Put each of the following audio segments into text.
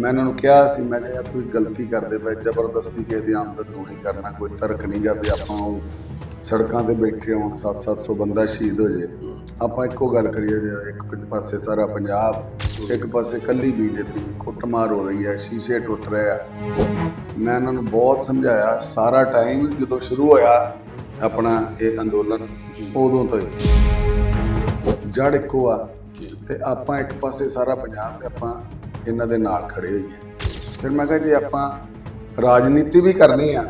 ਮੈਂ ਇਹਨਾਂ ਨੂੰ ਕਿਹਾ ਸੀ, ਮੈਂ ਕਿਹਾ, ਯਾਰ ਤੁਸੀਂ ਗਲਤੀ ਕਰਦੇ ਪਏ, ਜ਼ਬਰਦਸਤੀ ਕਿਸੇ ਦੀ ਆਮਦਨ ਦੂਣੀ ਕਰਨਾ, ਕੋਈ ਤਰਕ ਨਹੀਂਗਾ ਵੀ ਆਪਾਂ ਉਹ ਸੜਕਾਂ ਤੇ ਬੈਠੇ ਹੋਣ 7-700 ਬੰਦਾ ਸ਼ਹੀਦ ਹੋ ਜੇ ਆਪਾਂ ਇੱਕੋ ਗੱਲ ਕਰੀਏ, ਜੇ ਇੱਕ ਪਾਸੇ ਸਾਰਾ ਪੰਜਾਬ, ਇੱਕ ਪਾਸੇ ਕੱਲੀ ਬੀਜੇਪੀ, ਕੁੱਟਮਾਰ ਹੋ ਰਹੀ ਹੈ, ਸ਼ੀਸ਼ੇ ਟੁੱਟ ਰਹੇ ਆ। ਮੈਂ ਇਹਨਾਂ ਨੂੰ ਬਹੁਤ ਸਮਝਾਇਆ, ਸਾਰਾ ਟਾਈਮ ਜਦੋਂ ਸ਼ੁਰੂ ਹੋਇਆ ਆਪਣਾ ਇਹ ਅੰਦੋਲਨ, ਉਦੋਂ ਤੋਂ ਹੀ। ਜੜ ਇੱਕੋ ਆ, ਤੇ ਆਪਾਂ ਇੱਕ ਪਾਸੇ ਸਾਰਾ ਪੰਜਾਬ ਤੇ ਆਪਾਂ ਇਹਨਾਂ ਦੇ ਨਾਲ ਖੜੇ ਹੋਈਏ। ਫਿਰ ਮੈਂ ਕਿਹਾ ਜੇ ਆਪਾਂ ਰਾਜਨੀਤੀ ਵੀ ਕਰਨੀ ਆ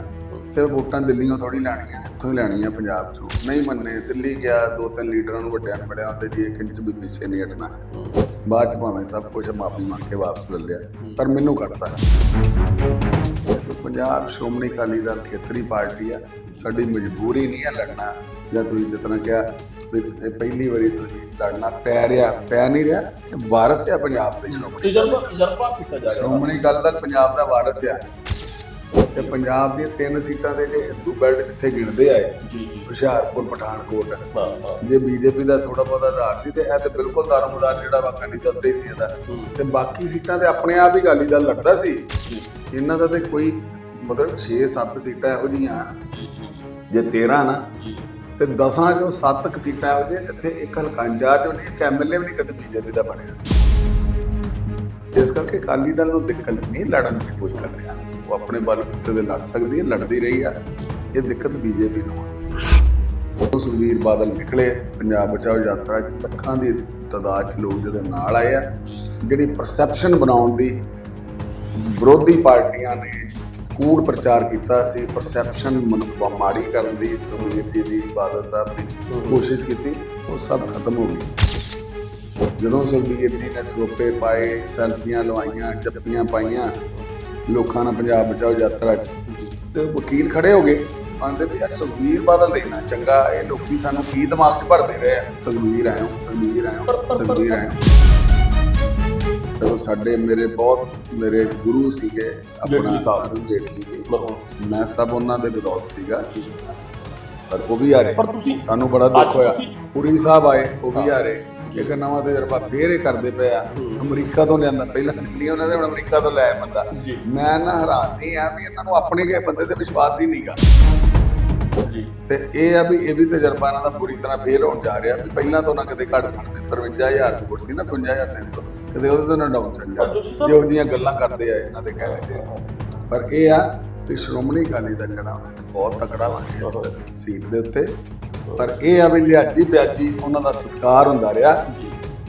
ਤੇ ਵੋਟਾਂ ਦਿੱਲੀੋਂ ਥੋੜੀ ਲੈਣੀਆਂ ਇੱਥੋਂ ਹੀ ਲੈਣੀਆਂ ਪੰਜਾਬ ਚੋਂ। ਨਹੀਂ ਮੰਨੇ ਦਿੱਲੀ ਗਿਆ ਦੋ ਤਿੰਨ ਲੀਡਰਾਂ ਨੂੰ ਵੱਡਿਆਂ ਨੂੰ ਮਿਲਿਆ ਉਹਦੇ ਜੀ ਇੱਕ ਇੰਚ ਵੀ ਪਿੱਛੇ ਨਹੀਂ ਹਟਣਾ। ਬਾਅਦ ਚ ਭਾਵੇਂ ਸਭ ਕੁਝ ਮਾਫੀ ਮੰਗ ਕੇ ਵਾਪਸ ਲੈ ਲਿਆ ਪਰ ਮੈਨੂੰ ਕੱਢਤਾ ਦੇਖੋ, ਪੰਜਾਬ ਸ਼੍ਰੋਮਣੀ ਅਕਾਲੀ ਦਲ ਖੇਤਰੀ ਪਾਰਟੀ ਆ ਸਾਡੀ ਮਜਬੂਰੀ ਨਹੀਂ ਹੈ ਲੜਨਾ ਜਾਂ ਤੁਸੀਂ ਜਿਸ ਤਰ੍ਹਾਂ ਕਿਹਾ ਪਹਿਲੀ ਵਾਰੀ ਤੁਸੀਂ ਲੜਨਾ ਪੈ ਰਿਹਾ ਪੈ ਨਹੀਂ ਰਿਹਾ ਇਹ ਵਾਰਸ ਆ ਪੰਜਾਬ ਦੇ ਸ਼੍ਰੋਮਣੀ ਤਜਰਬਾ ਤਜਰਬਾ ਕੀਤਾ ਜਾ ਰਿਹਾ। ਸ਼੍ਰੋਮਣੀ ਅਕਾਲੀ ਦਲ ਪੰਜਾਬ ਦਾ ਵਾਰਸ ਆ। ਤੇ ਪੰਜਾਬ ਦੀਆਂ ਤਿੰਨ ਸੀਟਾਂ ਦੇ ਜੇ ਹਿੰਦੂ ਬੈਲਟ ਜਿੱਥੇ ਗਿਣਦੇ ਆਏ ਜੀ ਜੀ। ਹੁਸ਼ਿਆਰਪੁਰ ਪਠਾਨਕੋਟ। ਹਾਂ ਹਾਂ। ਜੇ ਬੀਜੇਪੀ ਦਾ ਥੋੜਾ ਬਹੁਤਾ ਆਧਾਰ ਸੀ ਤੇ ਇਹ ਤੇ ਬਿਲਕੁਲ ਦਾਰੋਮਦਾਰ ਜਿਹੜਾ ਵਾ ਅਕਾਲੀ ਦਲ ਤੇ ਹੀ ਸੀ ਇਹਦਾ। ਹੂੰ। ਤੇ ਬਾਕੀ ਸੀਟਾਂ ਤੇ ਆਪਣੇ ਆਪ ਹੀ ਅਕਾਲੀ ਦਲ ਲੜਦਾ ਸੀ। ਇਹਨਾਂ ਦਾ ਤੇ ਕੋਈ ਮਤਲਬ 6-7 ਸੀਟਾਂ ਇਹੋ ਜੀਆਂ ਜੀ ਜੀ ਜੇ। 13 ਨਾ ਤੇ 10 ਚੋਂ ਸੱਤ ਕੁ ਸੀਟਾਂ ਇਹੋ ਜਿਹੀਆਂ ਜਿੱਥੇ ਇੱਕ ਹਲਕਾ ਇੰਚਾਰਜ ਹੋਣੀ ਇੱਕ ਐਮਐਲਏ ਵੀ ਨਹੀਂ ਕਦੇ ਬੀਜੇਪੀ ਦਾ ਬਣਿਆ। ਇਸ ਕਰਕੇ ਅਕਾਲੀ ਦਲ ਨੂੰ ਦਿੱਕਤ ਨਹੀਂ, ਲੜਨ 'ਚ ਕੋਈ ਕਰ ਰਿਹਾ ਉਹ ਆਪਣੇ ਬਲ ਬੁੱਤੇ ਦੇ ਲੜ ਸਕਦੀ ਹੈ, ਲੜਦੀ ਰਹੀ ਆ। ਇਹ ਦਿੱਕਤ ਬੀਜੇਪੀ ਨੂੰ ਆ। ਉਹ ਸੁਖਬੀਰ ਬਾਦਲ ਨਿਕਲੇ, ਪੰਜਾਬ ਬਚਾਓ ਯਾਤਰਾ 'ਚ, ਲੱਖਾਂ ਦੀ ਤਾਦਾਦ 'ਚ ਲੋਕ ਜਦੋਂ ਨਾਲ ਆਏ ਆ, ਜਿਹੜੀ ਪਰਸੈਪਸ਼ਨ ਬਣਾਉਣ ਦੀ ਵਿਰੋਧੀ ਪਾਰਟੀਆਂ ਨੇ ਕੂੜ ਪ੍ਰਚਾਰ ਕੀਤਾ ਸੀ ਪਰਸੈਪਸ਼ਨ ਮਾੜੀ ਕਰਨ ਦੀ ਜੀ ਦੀ ਬਾਦਲ ਸਾਹਿਬ ਦੀ ਕੋਸ਼ਿਸ਼ ਕੀਤੀ ਉਹ ਸਭ ਖਤਮ ਹੋ ਗਈ। ਜਦੋਂ ਸੁਖਬੀਰ ਜੀ ਨੇ ਸੋਪੇ ਪਾਏ ਸੈਲਫੀਆਂ ਲਵਾਈਆਂ ਜੱਪੀਆਂ ਪਾਈਆਂ ਲੋਕਾਂ ਨਾਲ ਪੰਜਾਬ ਬਚਾਓ ਯਾਤਰਾ 'ਚ ਤੇ ਵਕੀਲ ਖੜੇ ਹੋ ਗਏ। ਆਂਦੇ ਵੀ ਯਾਰ ਸੁਖਬੀਰ ਬਾਦਲ ਦੇਣਾ ਚੰਗਾ ਇਹ ਲੋਕੀ ਸਾਨੂੰ ਕੀ ਦਿਮਾਗ 'ਚ ਭਰਦੇ ਰਹੇ ਆ? ਸੁਖਬੀਰ ਆਇਓ ਸੁਖਬੀਰ ਆਇਓ ਸੁਖਬੀਰ ਆਇਓ। ਚਲੋ ਸਾਡੇ ਮੇਰੇ ਬਹੁਤ ਮੇਰੇ ਗੁਰੂ ਸੀਗੇ ਆਪਣਾ ਜੇਟਲੀ ਸਾਹਿਬ। ਅਰੁਣ ਜੇਟਲੀ ਜੀ। ਮਰਹੂਮ ਮੈਂ ਸਭ ਉਹਨਾਂ ਦੇ ਬਦੌਲਤ ਸੀਗਾ। ਪਰ ਉਹ ਵੀ ਆ ਰਹੇ। ਪਰ ਤੁਸੀਂ ਸਾਨੂੰ ਬੜਾ ਦੁੱਖ ਅੱਜ ਹੋਇਆ। ਤੁਸੀਂ- ਪੁਰੀ ਸਾਹਿਬ ਆਏ ਉਹ ਵੀ ਆ ਰਹੇ। ਇੱਕ ਨਵਾਂ ਤਜਰਬਾ ਫੇਰ ਇਹ ਕਰਦੇ ਪਏ ਆ। ਅਮਰੀਕਾ ਤੋਂ ਲਿਆਂਦਾ। ਪਹਿਲਾਂ ਦਿੱਲੀ ਉਹਨਾਂ ਦੇ ਹੁਣ ਅਮਰੀਕਾ ਤੋਂ ਲਿਆਇਆ ਬੰਦਾ। ਜੀ। ਮੈਂ ਨਾ ਹੈਰਾਨ ਨਹੀਂ ਆ ਵੀ ਇਹਨਾਂ ਨੂੰ ਆਪਣੇ ਕੇ ਬੰਦੇ ਤੇ ਵਿਸ਼ਵਾਸ ਹੀ ਨਹੀਂਗਾ ਜੀ ਤੇ ਇਹ ਆ ਵੀ ਇਹ ਵੀ ਤਜਰਬਾ ਇਹਨਾਂ ਦਾ ਪੂਰੀ ਤਰ੍ਹਾਂ ਫੇਲ ਹੋਣ ਜਾ ਰਿਹਾ ਵੀ ਪਹਿਲਾਂ ਤੋਂ ਨਾ ਕਦੇ ਘੱਟ ਖਾਣ 53000 ਵੋਟ ਸੀ ਨਾ 55300 ਕਦੇ ਉਹਦੇ ਤੋਂ ਨਾ ਡਾਊਨ ਚੱਲ ਜਾ ਜਿਹੋ ਜਿਹੀਆਂ ਗੱਲਾਂ ਕਰਦੇ ਆ ਇਹਨਾਂ ਦੇ ਕਹਿਣੇ ਤੇ। ਪਰ ਇਹ ਆ ਕਿ ਸ਼੍ਰੋਮਣੀ ਅਕਾਲੀ ਦਲ ਜਿਹੜਾ ਉਹਨਾਂ ਤੇ ਬਹੁਤ ਤਕੜਾ ਵਾ ਇਸ ਸੀਟ ਦੇ ਉੱਤੇ। ਪਰ ਇਹ ਆ ਵੀ ਲਿਆਜੀ ਬਿਆਜੀ ਉਹਨਾਂ ਦਾ ਸਤਿਕਾਰ ਹੁੰਦਾ ਰਿਹਾ।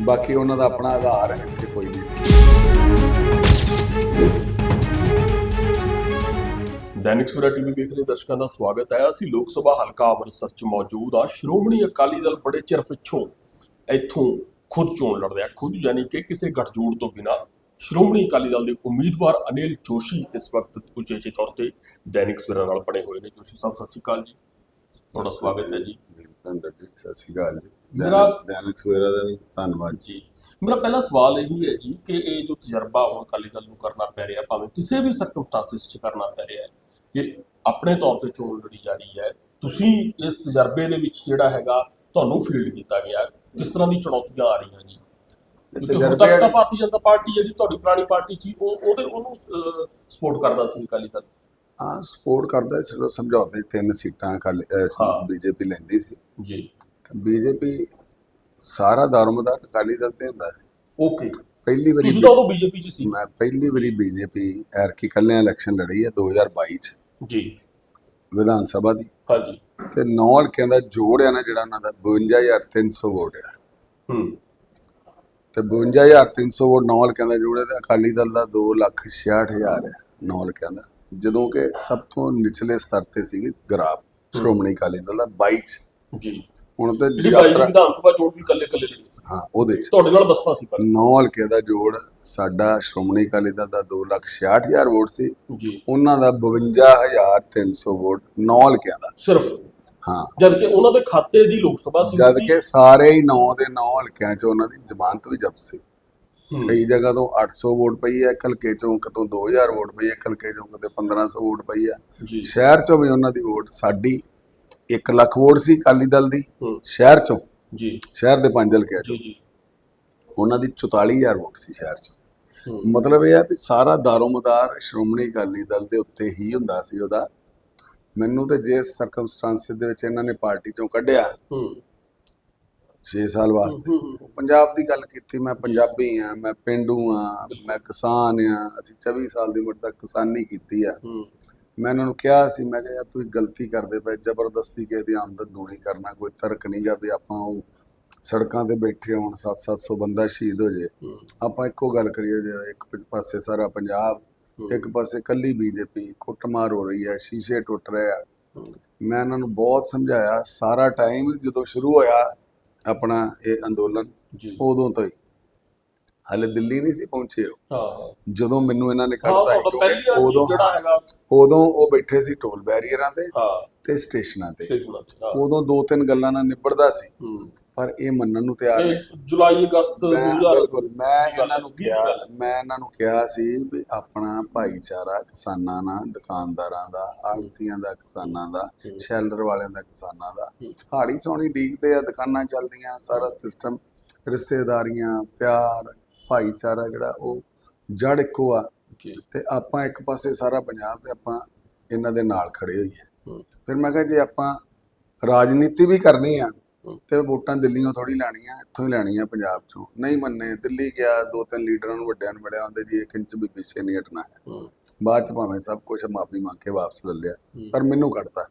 ਬਾਕੀ ਉਹਨਾਂ ਦਾ ਆਪਣਾ ਆਧਾਰ ਇੱਥੇ ਕੋਈ ਨਹੀਂ ਸੀ। ਦੈਨਿਕ ਸਵੇਰਾ ਟੀਵੀ ਵੇਖ ਰਹੇ ਦਰਸ਼ਕਾਂ ਦਾ ਸਵਾਗਤ ਹੈ। ਅਸੀਂ ਲੋਕ ਸਭਾ ਹਲਕਾ ਅੰਮ੍ਰਿਤਸਰ ਚ ਮੌਜੂਦ ਆ ਸ਼੍ਰੋਮਣੀ ਅਕਾਲੀ ਦਲ ਬੜੇ ਚਿਰ ਪਿੱਛੋਂ ਇੱਥੋਂ ਖੁਦ ਚੋਣ ਲੜ ਰਿਹਾ ਖੁਦ ਯਾਨੀ ਕਿ ਕਿਸੇ ਗੱਠਜੋੜ ਤੋਂ ਬਿਨਾ। ਸ਼੍ਰੋਮਣੀ ਅਕਾਲੀ ਦਲ ਦੇ ਉਮੀਦਵਾਰ ਅਨਿਲ ਜੋਸ਼ੀ ਇਸ ਵਕਤ ਉਚੇਚੇ ਤੌਰ ਤੇ ਦੈਨਿਕ ਸਵੇਰਾ ਨਾਲ ਬਣੇ ਹੋਏ ਨੇ। ਜੋਸ਼ੀ ਸਾਹਿਬ ਸਤਿ ਸ਼੍ਰੀ ਅਕਾਲ ਜੀ। ਤੁਹਾਡਾ ਸਵਾਗਤ ਹੈ ਜੀ। ਵੀਰਪਿੰਦਰ ਜੀ ਸਤਿ ਸ਼੍ਰੀ ਅਕਾਲ ਜੀ। ਮੇਰਾ- ਦੈਨਿਕ- ਸਵੇਰਾ ਦਾ ਵੀ ਧੰਨਵਾਦ ਜੀ। ਮੇਰਾ ਪਹਿਲਾ ਸਵਾਲ ਇਹੀ ਹੈ ਜੀ ਕਿ ਇਹ ਜੋ ਤਜਰਬਾ ਹੁਣ ਅਕਾਲੀ ਦਲ ਨੂੰ ਕਰਨਾ ਪੈ ਰਿਹਾ ਭਾਵੇਂ ਕਿਸੇ ਵੀ ਸਰਕਮਸਟੈਂਸਸ 'ਚ ਕਰਨਾ ਪੈ ਰਿਹਾ ਹੈ ਕਿ ਆਪਣੇ ਤੌਰ ਤੇ ਚੋਣ ਲੜੀ ਜਾ ਰਹੀ ਹੈ ਤੁਸੀਂ ਇਸ ਤਜਰਬੇ ਦੇ ਵਿੱਚ ਜਿਹੜਾ ਹੈਗਾ ਤੁਹਾਨੂੰ ਫੀਲਡ ਕੀਤਾ ਗਿਆ। ਕਿਸ ਤਰ੍ਹਾਂ ਦੀ ਚੁਣੌਤੀਆਂ ਆ ਰਹੀਆਂ ਜੀ? ਤੱਕ ਤਾਂ ਭਾਰਤੀ ਜਨਤਾ ਪਾਰਟੀ ਜਿਹੜੀ ਤੁਹਾਡੀ ਪੁਰਾਣੀ ਪਾਰਟੀ ਸੀ ਉਹ ਉਹਦੇ ਉਹਨੂੰ ਸਪੋਰਟ ਕਰਦਾ ਸੀ ਅਕਾਲੀ ਦਲ। ਹਾਂ ਸਪੋਰਟ ਕਰਦਾ ਚਲੋ ਸਮਝੌਤੇ ਤਿੰਨ ਸੀਟਾਂ ਅਕਾਲੀ। ਬੀਜੇਪੀ ਲੈਂਦੀ ਸੀ। ਜੀ। ਬੀਜੇਪੀ ਸਾਰਾ ਦਾਰੋਮਦਾਰ ਅਕਾਲੀ ਦਲ ਤੇ ਹੁੰਦਾ ਹੈ ਓਕੇ ਪਹਿਲੀ ਵਾਰੀ ਤੁਸੀਂ ਤਾਂ ਉਦੋਂ ਬੀਜੇਪੀ 'ਚ ਸੀ। ਮੈਂ ਪਹਿਲੀ ਵਾਰੀ ਬੀਜੇਪੀ ਐਰਕੀ ਕੱਲਿਆਂ ਇਲੈਕਸ਼ਨ ਲੜੀ ਹੈ 2022 ਚ। ਜੀ। ਵਿਧਾਨ ਸਭਾ ਦੀ। ਹਾਂਜੀ। ਤੇ ਨੌ ਹਲਕਿਆਂ ਦਾ ਜੋੜ ਹੈ ਨਾ ਜਿਹੜਾ ਉਹਨਾਂ ਦਾ 52300 ਵੋਟ ਹੈ ਹੂੰ। ਤੇ 52300 ਵੋਟ ਨੌ ਹਲਕਿਆਂ ਦਾ ਜੋੜ ਹੈ ਤੇ ਅਕਾਲੀ ਦਲ ਦਾ 266000 ਹੈ ਨੌ ਹਲਕਿਆਂ ਦਾ। ਜਦੋਂ ਕਿ ਸਭ ਤੋਂ ਨਿਚਲੇ ਸਤਰ ਤੇ ਸੀਗੀ ਗਰਾਫ ਸ਼੍ਰੋਮਣੀ ਅਕਾਲੀ ਦਲ ਦਾ 22 ਚ। ਜੀ। ਹੁਣ ਤੇ ਯਾਤਰਾ ਵਿਧਾਨ ਸਭਾ ਚੋਣ ਵੀ ਇਕੱਲੇ ਇਕੱਲੇ ਲੜੀ ਹਾਂ ਉਹਦੇ ਚ ਤੁਹਾਡੇ ਨਾਲ ਬਸਪਾ ਸੀ ਪਰ ਨੌ ਹਲਕੇ ਦਾ ਜੋੜ ਸਾਡਾ ਸ਼੍ਰੋਮਣੀ ਅਕਾਲੀ ਦਲ ਦਾ 266000 ਵੋਟ ਸੀ। ਜੀ। ਉਹਨਾਂ ਦਾ 52300 ਵੋਟ ਨੌ ਹਲਕਿਆਂ ਦਾ। ਸਿਰਫ? ਹਾਂ। ਜਦ ਕਿ ਉਹਨਾਂ ਦੇ ਖਾਤੇ ਦੀ ਲੋਕ ਸਭਾ ਸੀ ਜਦ ਕਿ ਸਾਰੇ ਹੀ ਨੌ ਦੇ ਨੌ ਹਲਕਿਆਂ 'ਚ ਉਹਨਾਂ ਦੀ ਜ਼ਮਾਨਤ ਵੀ ਜ਼ਬਤ ਸੀ। ਕਈ ਜਗ੍ਹਾ ਤੋਂ 800 ਵੋਟ ਪਈ ਹੈ ਇੱਕ ਹਲਕੇ ਚੋਂ ਕਿਤੋਂ 2000 ਵੋਟ ਪਈ ਹੈ ਇੱਕ ਹਲਕੇ ਚੋਂ ਕਿਤੇ 1500 ਵੋਟ ਪਈ ਹੈ। ਸ਼ਹਿਰ ਚੋਂ ਵੀ ਉਹਨਾਂ ਦੀ ਵੋਟ ਸਾਡੀ 1 ਲੱਖ ਵੋਟ ਸੀ ਅਕਾਲੀ ਦਲ ਦੀ। ਸ਼ਹਿਰ ਚੋਂ। ਜੀ। ਸ਼ਹਿਰ ਦੇ ਪੰਜ ਹਲਕਿਆਂ ਚੋਂ। ਜੀ ਜੀ। ਉਹਨਾਂ ਦੀ 44000 ਵੋਟ ਸੀ ਸ਼ਹਿਰ ਚੋਂ। ਮਤਲਬ ਇਹ ਹੈ ਵੀ ਸਾਰਾ ਦਾਰੋਮਦਾਰ ਸ਼੍ਰੋਮਣੀ ਅਕਾਲੀ ਦਲ ਦੇ ਉੱਤੇ ਹੀ ਹੁੰਦਾ ਸੀ ਉਹਦਾ। ਮੈਨੂੰ ਤੇ ਜਿਸ ਸਰਕਮਸਟੈਂਸਿਸ ਦੇ ਵਿੱਚ ਇਹਨਾਂ ਨੇ ਪਾਰਟੀ ਚੋਂ ਕੱਢਿਆ ਹੂੰ। 6 ਸਾਲ ਵਾਸਤੇ। ਪੰਜਾਬ ਦੀ ਗੱਲ ਕੀਤੀ ਮੈਂ ਪੰਜਾਬੀ ਆ ਮੈਂ ਪਿੰਡੂ ਆ ਮੈਂ ਕਿਸਾਨ ਆ ਅਸੀਂ 24 ਸਾਲ ਦੀ ਉਮਰ ਤੱਕ ਕਿਸਾਨੀ ਕੀਤੀ ਆ। ਹੂੰ। ਮੈਂ ਇਹਨਾਂ ਨੂੰ ਕਿਹਾ ਸੀ ਮੈਂ ਕਿਹਾ ਯਾਰ ਤੁਸੀਂ ਗਲਤੀ ਕਰਦੇ ਪਏ ਜ਼ਬਰਦਸਤੀ ਕਿਸੇ ਦੀ ਆਮਦਨ ਦੂਣੀ ਕਰਨਾ ਕੋਈ ਤਰਕ ਨਹੀਂਗਾ ਵੀ ਆਪਾਂ ਉਹ ਸੜਕਾਂ ਤੇ ਬੈਠੇ ਹੋਣ 7-700 ਬੰਦਾ ਸ਼ਹੀਦ ਹੋ ਜੇ। ਆਪਾਂ ਇੱਕੋ ਗੱਲ ਕਰੀਏ ਜੇ ਇੱਕ ਪਾਸੇ ਸਾਰਾ ਪੰਜਾਬ ਇੱਕ ਪਾਸੇ ਕੱਲੀ ਬੀਜੇਪੀ ਕੁੱਟਮਾਰ ਹੋ ਰਹੀ ਹੈ ਸ਼ੀਸ਼ੇ ਟੁੱਟ ਰਹੇ ਆ। ਮੈਂ ਇਹਨਾਂ ਨੂੰ ਬਹੁਤ ਸਮਝਾਇਆ ਸਾਰਾ ਟਾਈਮ ਜਦੋਂ ਸ਼ੁਰੂ ਹੋਇਆ ਆਪਣਾ ਇਹ ਅੰਦੋਲਨ ਉਦੋਂ ਤੋਂ ਹੀ। ਹਲੇ ਦਿੱਲੀ ਨਹੀਂ ਸੀ ਪਹੁੰਚੇ ਉਹ। ਜਦੋਂ ਮੈਨੂੰ ਇਹਨਾਂ ਨੇ ਕੱਢਤਾ ਉਦੋਂ ਉਦੋਂ ਉਹ ਬੈਠੇ ਸੀ ਟੋਲ ਬੈਰੀਅਰਾਂ ਤੇ ਤੇ। ਸਟੇਸ਼ਨਾਂ ਤੇ ਉਦੋਂ ਦੋ ਤਿੰਨ ਗੱਲਾਂ ਨਾਲ ਨਿਬੜਦਾ ਸੀ। ਪਰ ਇਹ ਮੰਨਣ ਨੂੰ ਤਿਆਰ ਨਹੀਂ। ਜੁਲਾਈ ਅਗਸਤ ਮੈਂ 2000 ਬਿਲਕੁਲ ਮੈਂ ਇਹਨਾਂ ਨੂੰ ਕਿਹਾ। ਮੈਂ ਇਹਨਾਂ ਨੂੰ ਕਿਹਾ ਸੀ ਵੀ ਆਪਣਾ ਭਾਈਚਾਰਾ ਕਿਸਾਨਾਂ ਦਾ ਦੁਕਾਨਦਾਰਾਂ ਦਾ ਆੜਤੀਆਂ ਦਾ ਕਿਸਾਨਾਂ ਦਾ। ਸ਼ੈਲਰ ਵਾਲਿਆਂ ਦਾ ਕਿਸਾਨਾਂ ਦਾ। ਹਾੜੀ ਸੋਣੀ ਡੀਕਦੇ ਆ ਦੁਕਾਨਾਂ ਚੱਲਦੀਆਂ ਸਾਰਾ ਸਿਸਟਮ ਰਿਸ਼ਤੇਦਾਰੀਆਂ ਪਿਆਰ ਭਾਈਚਾਰਾ ਜਿਹੜਾ ਉਹ ਜੜ ਇੱਕੋ ਆ ਤੇ ਆਪਾਂ ਇੱਕ ਪਾਸੇ ਸਾਰਾ ਪੰਜਾਬ ਤੇ ਆਪਾਂ ਇਹਨਾਂ ਦੇ ਨਾਲ ਖੜੇ ਹੋਈਏ। ਫਿਰ ਮੈਂ ਕਿਹਾ ਜੇ ਆਪਾਂ ਰਾਜਨੀਤੀ ਵੀ ਕਰਨੀ ਆ। ਤੇ ਵੋਟਾਂ ਦਿੱਲੀੋਂ ਥੋੜੀ ਲੈਣੀਆਂ ਇੱਥੋਂ ਹੀ ਲੈਣੀਆਂ ਪੰਜਾਬ ਚੋਂ। ਨਹੀਂ ਮੰਨੇ ਦਿੱਲੀ ਗਿਆ ਦੋ ਤਿੰਨ ਲੀਡਰਾਂ ਨੂੰ ਵੱਡਿਆਂ ਨੂੰ ਮਿਲਿਆ ਹੁੰਦੇ ਜੀ ਇੱਕ ਇੰਚ ਵੀ ਪਿੱਛੇ ਨਹੀਂ ਹਟਣਾ ਹੈ। ਬਾਅਦ ਚ ਭਾਵੇਂ ਸਭ ਕੁਝ ਮਾਫੀ ਮੰਗ ਕੇ ਵਾਪਸ ਲੈ ਲਿਆ। ਪਰ ਮੈਨੂੰ ਕੱਢਤਾ।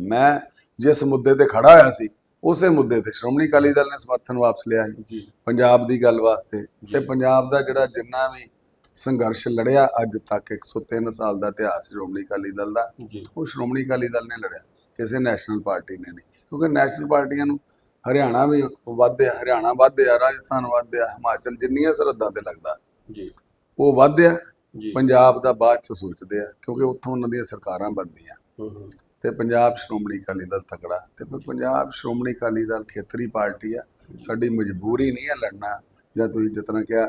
ਮੈਂ ਜਿਸ ਮੁੱਦੇ ਤੇ ਖੜਾ ਹੋਇਆ ਸੀ ਉਸੇ ਮੁੱਦੇ ਤੇ ਸ਼੍ਰੋਮਣੀ ਅਕਾਲੀ ਦਲ ਨੇ ਸਮਰਥਨ ਵਾਪਸ ਲਿਆ ਸੀ ਜੀ। ਪੰਜਾਬ ਦੀ ਗੱਲ ਵਾਸਤੇ ਤੇ। ਪੰਜਾਬ ਦਾ ਜਿਹੜਾ ਜਿੰਨਾ ਵੀ ਸੰਘਰਸ਼ ਲੜਿਆ ਅੱਜ ਤੱਕ 103 ਸਾਲ ਦਾ ਇਤਿਹਾਸ ਸ਼੍ਰੋਮਣੀ ਅਕਾਲੀ ਦਲ ਦਾ ਉਹ ਸ਼੍ਰੋਮਣੀ ਅਕਾਲੀ ਦਲ ਨੇ ਲੜਿਆ ਕਿਸੇ ਨੈਸ਼ਨਲ ਪਾਰਟੀ ਨੇ ਨਹੀਂ। ਕਿਉਂਕਿ ਨੈਸ਼ਨਲ ਪਾਰਟੀਆਂ ਨੂੰ ਹਰਿਆਣਾ ਵੀ ਵੱਧਿਆ ਹਰਿਆਣਾ ਵੱਧਿਆ ਰਾਜਸਥਾਨ ਵੱਧਿਆ ਹਿਮਾਚਲ ਜਿੰਨੀਆਂ ਸਰਹੱਦਾਂ ਤੇ ਲੱਗਦਾ ਜੀ। ਉਹ ਵੱਧਿਆ ਪੰਜਾਬ ਦਾ ਬਾਅਦ ਚ ਸੋਚਦੇ ਆ ਕਿਉਂਕਿ ਉੱਥੋਂ ਉਹਨਾਂ ਦੀਆਂ ਸਰਕਾਰਾਂ ਬਣਦੀਆਂ। ਹੂੰ ਹੂੰ। ਤੇ ਪੰਜਾਬ ਸ਼੍ਰੋਮਣੀ ਅਕਾਲੀ ਦਲ ਤਕੜਾ ਤੇ ਫਿਰ ਪੰਜਾਬ ਸ਼੍ਰੋਮਣੀ ਅਕਾਲੀ ਦਲ ਖੇਤਰੀ ਪਾਰਟੀ ਆ ਸਾਡੀ ਮਜਬੂਰੀ ਨਹੀਂ ਹੈ ਲੜਨਾ। ਜਾਂ ਤੁਸੀਂ ਜਿਤਨਾ ਕਿਹਾ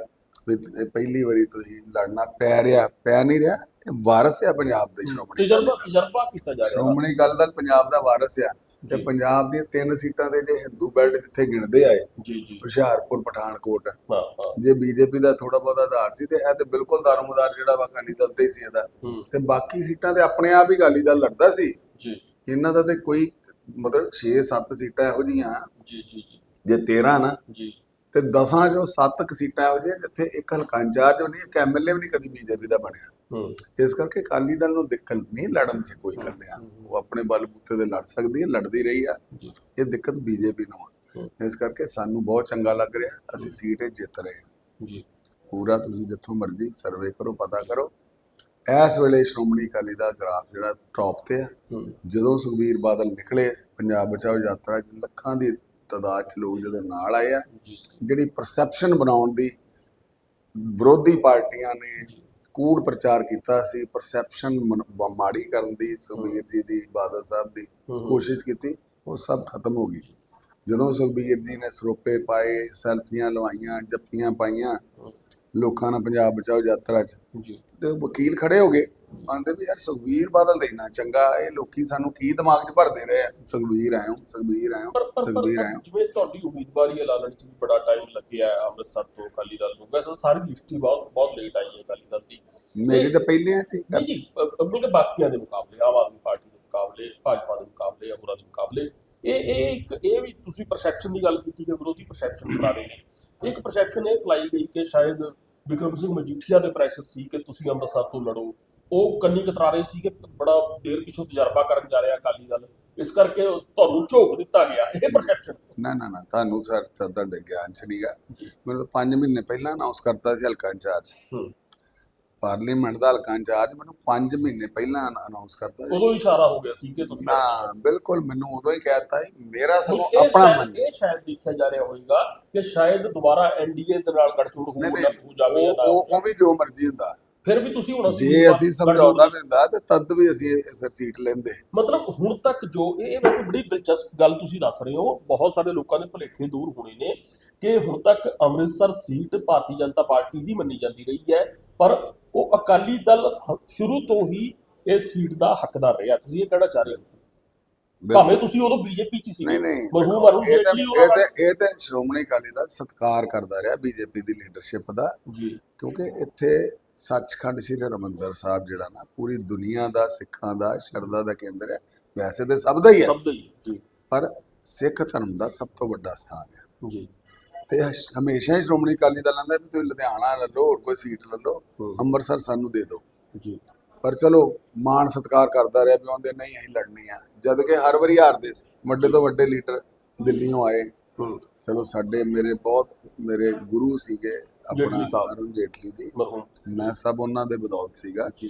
ਵੀ ਪਹਿਲੀ ਵਾਰੀ ਤੁਸੀਂ ਲੜਨਾ ਪੈ ਰਿਹਾ ਪੈ ਨਹੀਂ ਰਿਹਾ ਇਹ ਵਾਰਸ ਆ ਪੰਜਾਬ ਦੇ ਸ਼੍ਰੋਮਣੀ ਤਜਰਬਾ ਤਜਰਬਾ ਕੀਤਾ ਜਾ ਰਿਹਾ। ਸ਼੍ਰੋਮਣੀ ਅਕਾਲੀ ਦਲ ਪੰਜਾਬ ਦਾ ਵਾਰਸ ਆ ਤੇ। ਪੰਜਾਬ ਦੀਆਂ ਤਿੰਨ ਸੀਟਾਂ ਤੇ ਜੇ ਹਿੰਦੂ ਬੈਲਟ ਜਿੱਥੇ ਗਿਣਦੇ ਆਏ ਜੀ ਜੀ। ਹੁਸ਼ਿਆਰਪੁਰ ਪਠਾਨਕੋਟ। ਹਾਂ ਹਾਂ। ਜੇ ਬੀਜੇਪੀ ਦਾ ਥੋੜਾ ਬਹੁਤਾ ਆਧਾਰ ਸੀ ਤੇ ਇਹ ਤੇ ਬਿਲਕੁਲ ਦਾਰੋਮਦਾਰ ਜਿਹੜਾ ਵਾ ਅਕਾਲੀ ਦਲ ਤੇ ਹੀ ਸੀ ਇਹਦਾ। ਤੇ ਬਾਕੀ ਸੀਟਾਂ ਤੇ ਆਪਣੇ ਆਪ ਹੀ ਅਕਾਲੀ ਦਲ ਲੜਦਾ ਸੀ। ਜੀ। ਇਹਨਾਂ ਦਾ ਤੇ ਕੋਈ ਮਤਲਬ 6-7 ਸੀਟਾਂ ਇਹੋ ਜੀਆਂ ਜੀ ਜੀ ਜੀ। ਜੇ 13 ਨਾ ਜੀ। ਤੇ 10 ਚੋਂ 7 ਕੁ ਸੀਟਾਂ ਇਹੋ ਜਿਹੀਆਂ ਜਿੱਥੇ ਇੱਕ ਹਲਕਾ ਇੰਚਾਰਜ ਨਹੀਂ ਇੱਕ ਐਮਐਲਏ ਵੀ ਨਹੀਂ ਕਦੀ ਬੀਜੇਪੀ ਦਾ ਬਣਿਆ। ਹੂੰ। ਇਸ ਕਰਕੇ ਅਕਾਲੀ ਦਲ ਨੂੰ ਦਿੱਕਤ ਨਹੀਂ ਲੜਨ 'ਚ ਕੋਈ ਕਰਨਿਆ। ਉਹ ਆਪਣੇ ਬਲਬੂਤੇ ਤੇ ਲੜ ਸਕਦੀ ਹੈ ਲੜਦੀ ਰਹੀ ਆ। ਜੀ। ਇਹ ਦਿੱਕਤ ਬੀਜੇਪੀ ਨੂੰ ਆ। ਇਸ ਕਰਕੇ ਸਾਨੂੰ ਬਹੁਤ ਚੰਗਾ ਲੱਗ ਰਿਹਾ ਅਸੀਂ ਸੀਟ ਜਿੱਤ ਰਹੇ ਹਾਂ। ਜੀ। ਪੂਰਾ ਤੁਸੀਂ ਜਿੱਥੋਂ ਮਰਜ਼ੀ ਸਰਵੇ ਕਰੋ ਪਤਾ ਕਰੋ। ਇਸ ਵੇਲੇ ਸ਼੍ਰੋਮਣੀ ਅਕਾਲੀ ਦਾ ਗ੍ਰਾਫ ਜਿਹੜਾ ਟੌਪ ਤੇ ਆ। ਜਦੋਂ ਸੁਖਬੀਰ ਬਾਦਲ ਨਿਕਲੇ ਪੰਜਾਬ ਬਚਾਓ ਯਾਤਰਾ 'ਚ ਲੱਖਾਂ ਦੀ ਤਾਦਾਦ 'ਚ ਲੋਕ ਜਦੋਂ ਨਾਲ ਆਏ ਆ ਜਿਹੜੀ ਪਰਸੈਪਸ਼ਨ ਬਣਾਉਣ ਦੀ ਵਿਰੋਧੀ ਪਾਰਟੀਆਂ ਨੇ ਕੂੜ ਪ੍ਰਚਾਰ ਕੀਤਾ ਸੀ ਪਰਸੈਪਸ਼ਨ ਮਾੜੀ ਕਰਨ ਦੀ ਸੁਖਬੀਰ ਜੀ ਦੀ ਬਾਦਲ ਸਾਹਿਬ ਦੀ। ਕੋਸ਼ਿਸ਼ ਕੀਤੀ ਉਹ ਸਭ ਖਤਮ ਹੋ ਗਈ। ਜਦੋਂ ਸੁਖਬੀਰ ਜੀ ਨੇ ਸਰੋਪੇ ਪਾਏ ਸੈਲਫੀਆਂ ਲਵਾਈਆਂ ਜੱਫੀਆਂ ਪਾਈਆਂ ਲੋਕਾਂ ਨਾਲ ਪੰਜਾਬ ਬਚਾਓ ਯਾਤਰਾ 'ਚ। ਜੀ। ਤੇ ਵਕੀਲ ਖੜੇ ਹੋ ਗਏ ਆਂਦੇ ਵੀ ਯਾਰ ਸੁਖਬੀਰ ਬਾਦਲ ਦੇ ਇੰਨਾ ਚੰਗਾ ਇਹ ਲੋਕੀ ਸਾਨੂੰ ਕੀ ਦਿਮਾਗ 'ਚ ਭਰਦੇ ਰਹੇ ਆ? ਸੁਖਬੀਰ ਆਇਓ ਸੁਖਬੀਰ ਆਇਓ ਸੁਖਬੀਰ ਆਇਓ। ਜਿਵੇਂ ਤੁਹਾਡੀ ਉਮੀਦਵਾਰੀ ਐਲਾਨਣ ਚ ਵੀ ਬੜਾ ਟਾਈਮ ਲੱਗਿਆ ਹੈ ਅੰਮ੍ਰਿਤਸਰ ਤੋਂ ਅਕਾਲੀ ਦਲ ਨੂੰ। ਵੈਸੇ ਸਾਰੀ ਲਿਸਟ ਹੀ ਬਹੁਤ ਬਹੁਤ ਲੇਟ ਆਈ ਹੈ ਅਕਾਲੀ ਦਲ ਦੀ। ਮੇਰੀ ਤਾਂ ਪਹਿਲੀਆਂ ਸੀ ਜੀ ਜੀ ਬਿਲਕੁਲ ਬਾਕੀਆਂ ਦੇ ਮੁਕਾਬਲੇ ਆਮ ਆਦਮੀ ਪਾਰਟੀ ਦੇ ਮੁਕਾਬਲੇ ਭਾਜਪਾ ਦੇ ਮੁਕਾਬਲੇ ਹੋਰਾਂ ਦੇ ਮੁਕਾਬਲੇ। ਇਹ ਇਹ ਇੱਕ ਇਹ ਵੀ ਤੁਸੀਂ ਪਰਸੈਪਸ਼ਨ ਦੀ ਗੱਲ ਕੀਤੀ ਕਿ ਵਿਰੋਧੀ ਪਰਸੈਪਸ਼ਨ ਬਣਾ ਰਹੇ ਨੇ। ਇੱਕ ਪਰਸੈਪਸ਼ਨ ਇਹ ਫਲਾਈ ਗਈ ਕਿ ਸ਼ਾਇਦ ਵਿਕਰਮ ਸਿੰਘ ਮਜੀਠੀਆ ਦੇ ਪ੍ਰੈਸ਼ਰ ਸੀ ਕਿ ਤੁਸੀਂ ਅੰਮ੍ਰਿਤਸਰ ਤੋਂ ਲੜੋ। ਉਹ ਕੰਨੀ ਕਤਰਾ ਰਹੇ ਸੀ ਕਿ ਬੜਾ ਦੇਰ ਪਿਛੋਂ ਤਜਰਬਾ ਕਰਨ ਜਾ ਰਿਹਾ ਅਕਾਲੀ ਦਲ। ਇਸ ਕਰਕੇ ਤੁਹਾਨੂੰ ਝੋਕ ਦਿੱਤਾ ਗਿਆ। ਇਹ ਪਰਸੈਪਸ਼ਨ ਨਾ ਨਾ ਨਾ ਤੁਹਾਨੂੰ ਸਰ ਤੁਹਾਡੇ ਗਿਆਨ ਚ ਨਹੀਂਗਾ ਮੈਨੂੰ ਤਾਂ 5 ਮਹੀਨੇ ਪਹਿਲਾਂ ਅਨਾਉਂਸ ਕਰਤਾ ਸੀ ਹਲਕਾ ਇੰਚਾਰਜ। ਹੂੰ। ਪਾਰਲੀਮੈਂਟ ਦਾ ਹਲਕਾ ਇੰਚਾਰਜ ਮੈਨੂੰ 5 ਮਹੀਨੇ ਪਹਿਲਾਂ ਅਨਾਉਂਸ ਕਰਤਾ ਸੀ ਉਦੋਂ ਇਸ਼ਾਰਾ ਹੋ ਗਿਆ ਸੀ ਕਿ ਤੁਸੀਂ ਨਾ ਬਿਲਕੁਲ ਮੈਨੂੰ ਉਦੋਂ ਹੀ ਕਹਿਤਾ ਸੀ ਮੇਰਾ ਸਗੋਂ ਆਪਣਾ ਮੰਨ ਇਹ ਸ਼ਾਇਦ ਦੇਖਿਆ ਜਾ ਰਿਹਾ ਹੋਵੇਗਾ ਕਿ ਸ਼ਾਇਦ ਦੁਬਾਰਾ ਐਨਡੀਏ ਦੇ ਨਾਲ ਗੱਠਜੋੜ ਹੋ ਜਾਵੇ ਉਹ ਉਹ- ਵੀ ਜੋ ਮਰਜ਼ੀ ਹੁੰਦਾ। ਫਿਰ ਵੀ ਤੁਸੀਂ ਹੁਣ ਜੇ ਅਸੀਂ ਸਮਝੌਤਾ ਹੁੰਦਾ ਤੇ ਤਦ ਵੀ ਅਸੀਂ ਫਿਰ ਸੀਟ ਲੈਂਦੇ। ਮਤਲਬ ਹੁਣ ਤੱਕ ਜੋ ਇਹ ਇਹ ਵੈਸੇ ਬੜੀ ਦਿਲਚਸਪ ਗੱਲ ਤੁਸੀਂ ਦੱਸ ਰਹੇ ਹੋ। ਬਹੁਤ ਸਾਰੇ ਲੋਕਾਂ ਦੇ ਭੁਲੇਖੇ ਦੂਰ ਹੋਣੇ ਨੇ ਕਿ ਹੁਣ ਤੱਕ ਅੰਮ੍ਰਿਤਸਰ ਸੀਟ ਭਾਰਤੀ ਜਨਤਾ ਪਾਰਟੀ ਦੀ ਮੰਨੀ ਜਾਂਦੀ ਰਹੀ ਹੈ। ਪਰ ਉਹ ਅਕਾਲੀ ਦਲ ਹ- ਸ਼ੁਰੂ ਤੋਂ ਹੀ ਇਸ ਸੀਟ ਦਾ ਹੱਕਦਾਰ ਰਿਹਾ। ਤੁਸੀਂ ਇਹ ਕਹਿਣਾ ਚਾਹ ਰਹੇ ਹੋ? ਭਾਵੇਂ ਤੁਸੀਂ ਉਦੋਂ ਬੀਜੇਪੀ ਚ ਸੀ। ਨਹੀਂ ਨਹੀਂ। ਮਰਹੂਮ ਅਰੁਣ ਇਹ ਤਾਂ ਜੇਟਲੀ ਇਹ ਉਹਨਾਂ ਤਾਂ ਇਹ ਤਾਂ ਸ਼੍ਰੋਮਣੀ ਅਕਾਲੀ ਦਾ ਸਤਿਕਾਰ ਕਰਦਾ ਰਿਹਾ ਬੀਜੇਪੀ ਦੀ ਲੀਡਰਸ਼ਿਪ ਦਾ। ਜੀ। ਕਿਉਂਕਿ ਇੱਥੇ ਸੱਚਖੰਡ ਸ੍ਰੀ ਹਰਿਮੰਦਰ ਸਾਹਿਬ ਜਿਹੜਾ ਨਾ ਪੂਰੀ ਦੁਨੀਆ ਦਾ ਸਿੱਖਾਂ ਦਾ ਸ਼ਰਧਾ ਦਾ ਕੇਂਦਰ ਹੈ। ਵੈਸੇ ਤੇ ਸਭ ਦਾ ਹੀ ਹੈ। ਸਭ ਦਾ ਹੀ। ਜੀ। ਪਰ ਸਿੱਖ ਧਰਮ ਦਾ ਸਭ ਤੋਂ ਵੱਡਾ ਸਥਾਨ ਹੈ। ਜੀ। ਤੇ ਹਸ਼- ਹਮੇਸ਼ਾ ਹੀ ਸ਼੍ਰੋਮਣੀ ਅਕਾਲੀ ਦਲ ਆਂਦਾ ਵੀ ਤੁਸੀਂ ਲੁਧਿਆਣਾ ਲੈ ਲਓ ਹੋਰ ਕੋਈ ਸੀਟ ਲੈ ਲਓ। ਅੰਮ੍ਰਿਤਸਰ ਸਾਨੂੰ ਦੇ ਦਿਓ। ਜੀ। ਪਰ ਚਲੋ ਮਾਣ ਸਤਿਕਾਰ ਕਰਦਾ ਰਿਹਾ ਵੀ ਉਹਦੇ ਨਹੀਂ ਅਸੀਂ ਲੜਨੀ ਆ। ਜਦ ਕਿ ਹਰ ਵਾਰੀ ਹਾਰਦੇ ਸੀ। ਵੱਡੇ ਤੋਂ ਵੱਡੇ ਲੀਡਰ ਦਿੱਲੀੋਂ ਆਏ। ਹੂੰ। ਚਲੋ ਸਾਡੇ ਮੇਰੇ ਬਹੁਤ ਮੇਰੇ ਗੁਰੂ ਸੀਗੇ ਆਪਣਾ ਜੇਟਲੀ ਸਾਹਿਬ। ਅਰੁਣ ਜੇਟਲੀ ਜੀ। ਮਰਹੂਮ। ਮੈਂ ਸਭ ਉਹਨਾਂ ਦੇ ਬਦੌਲਤ ਸੀਗਾ। ਜੀ।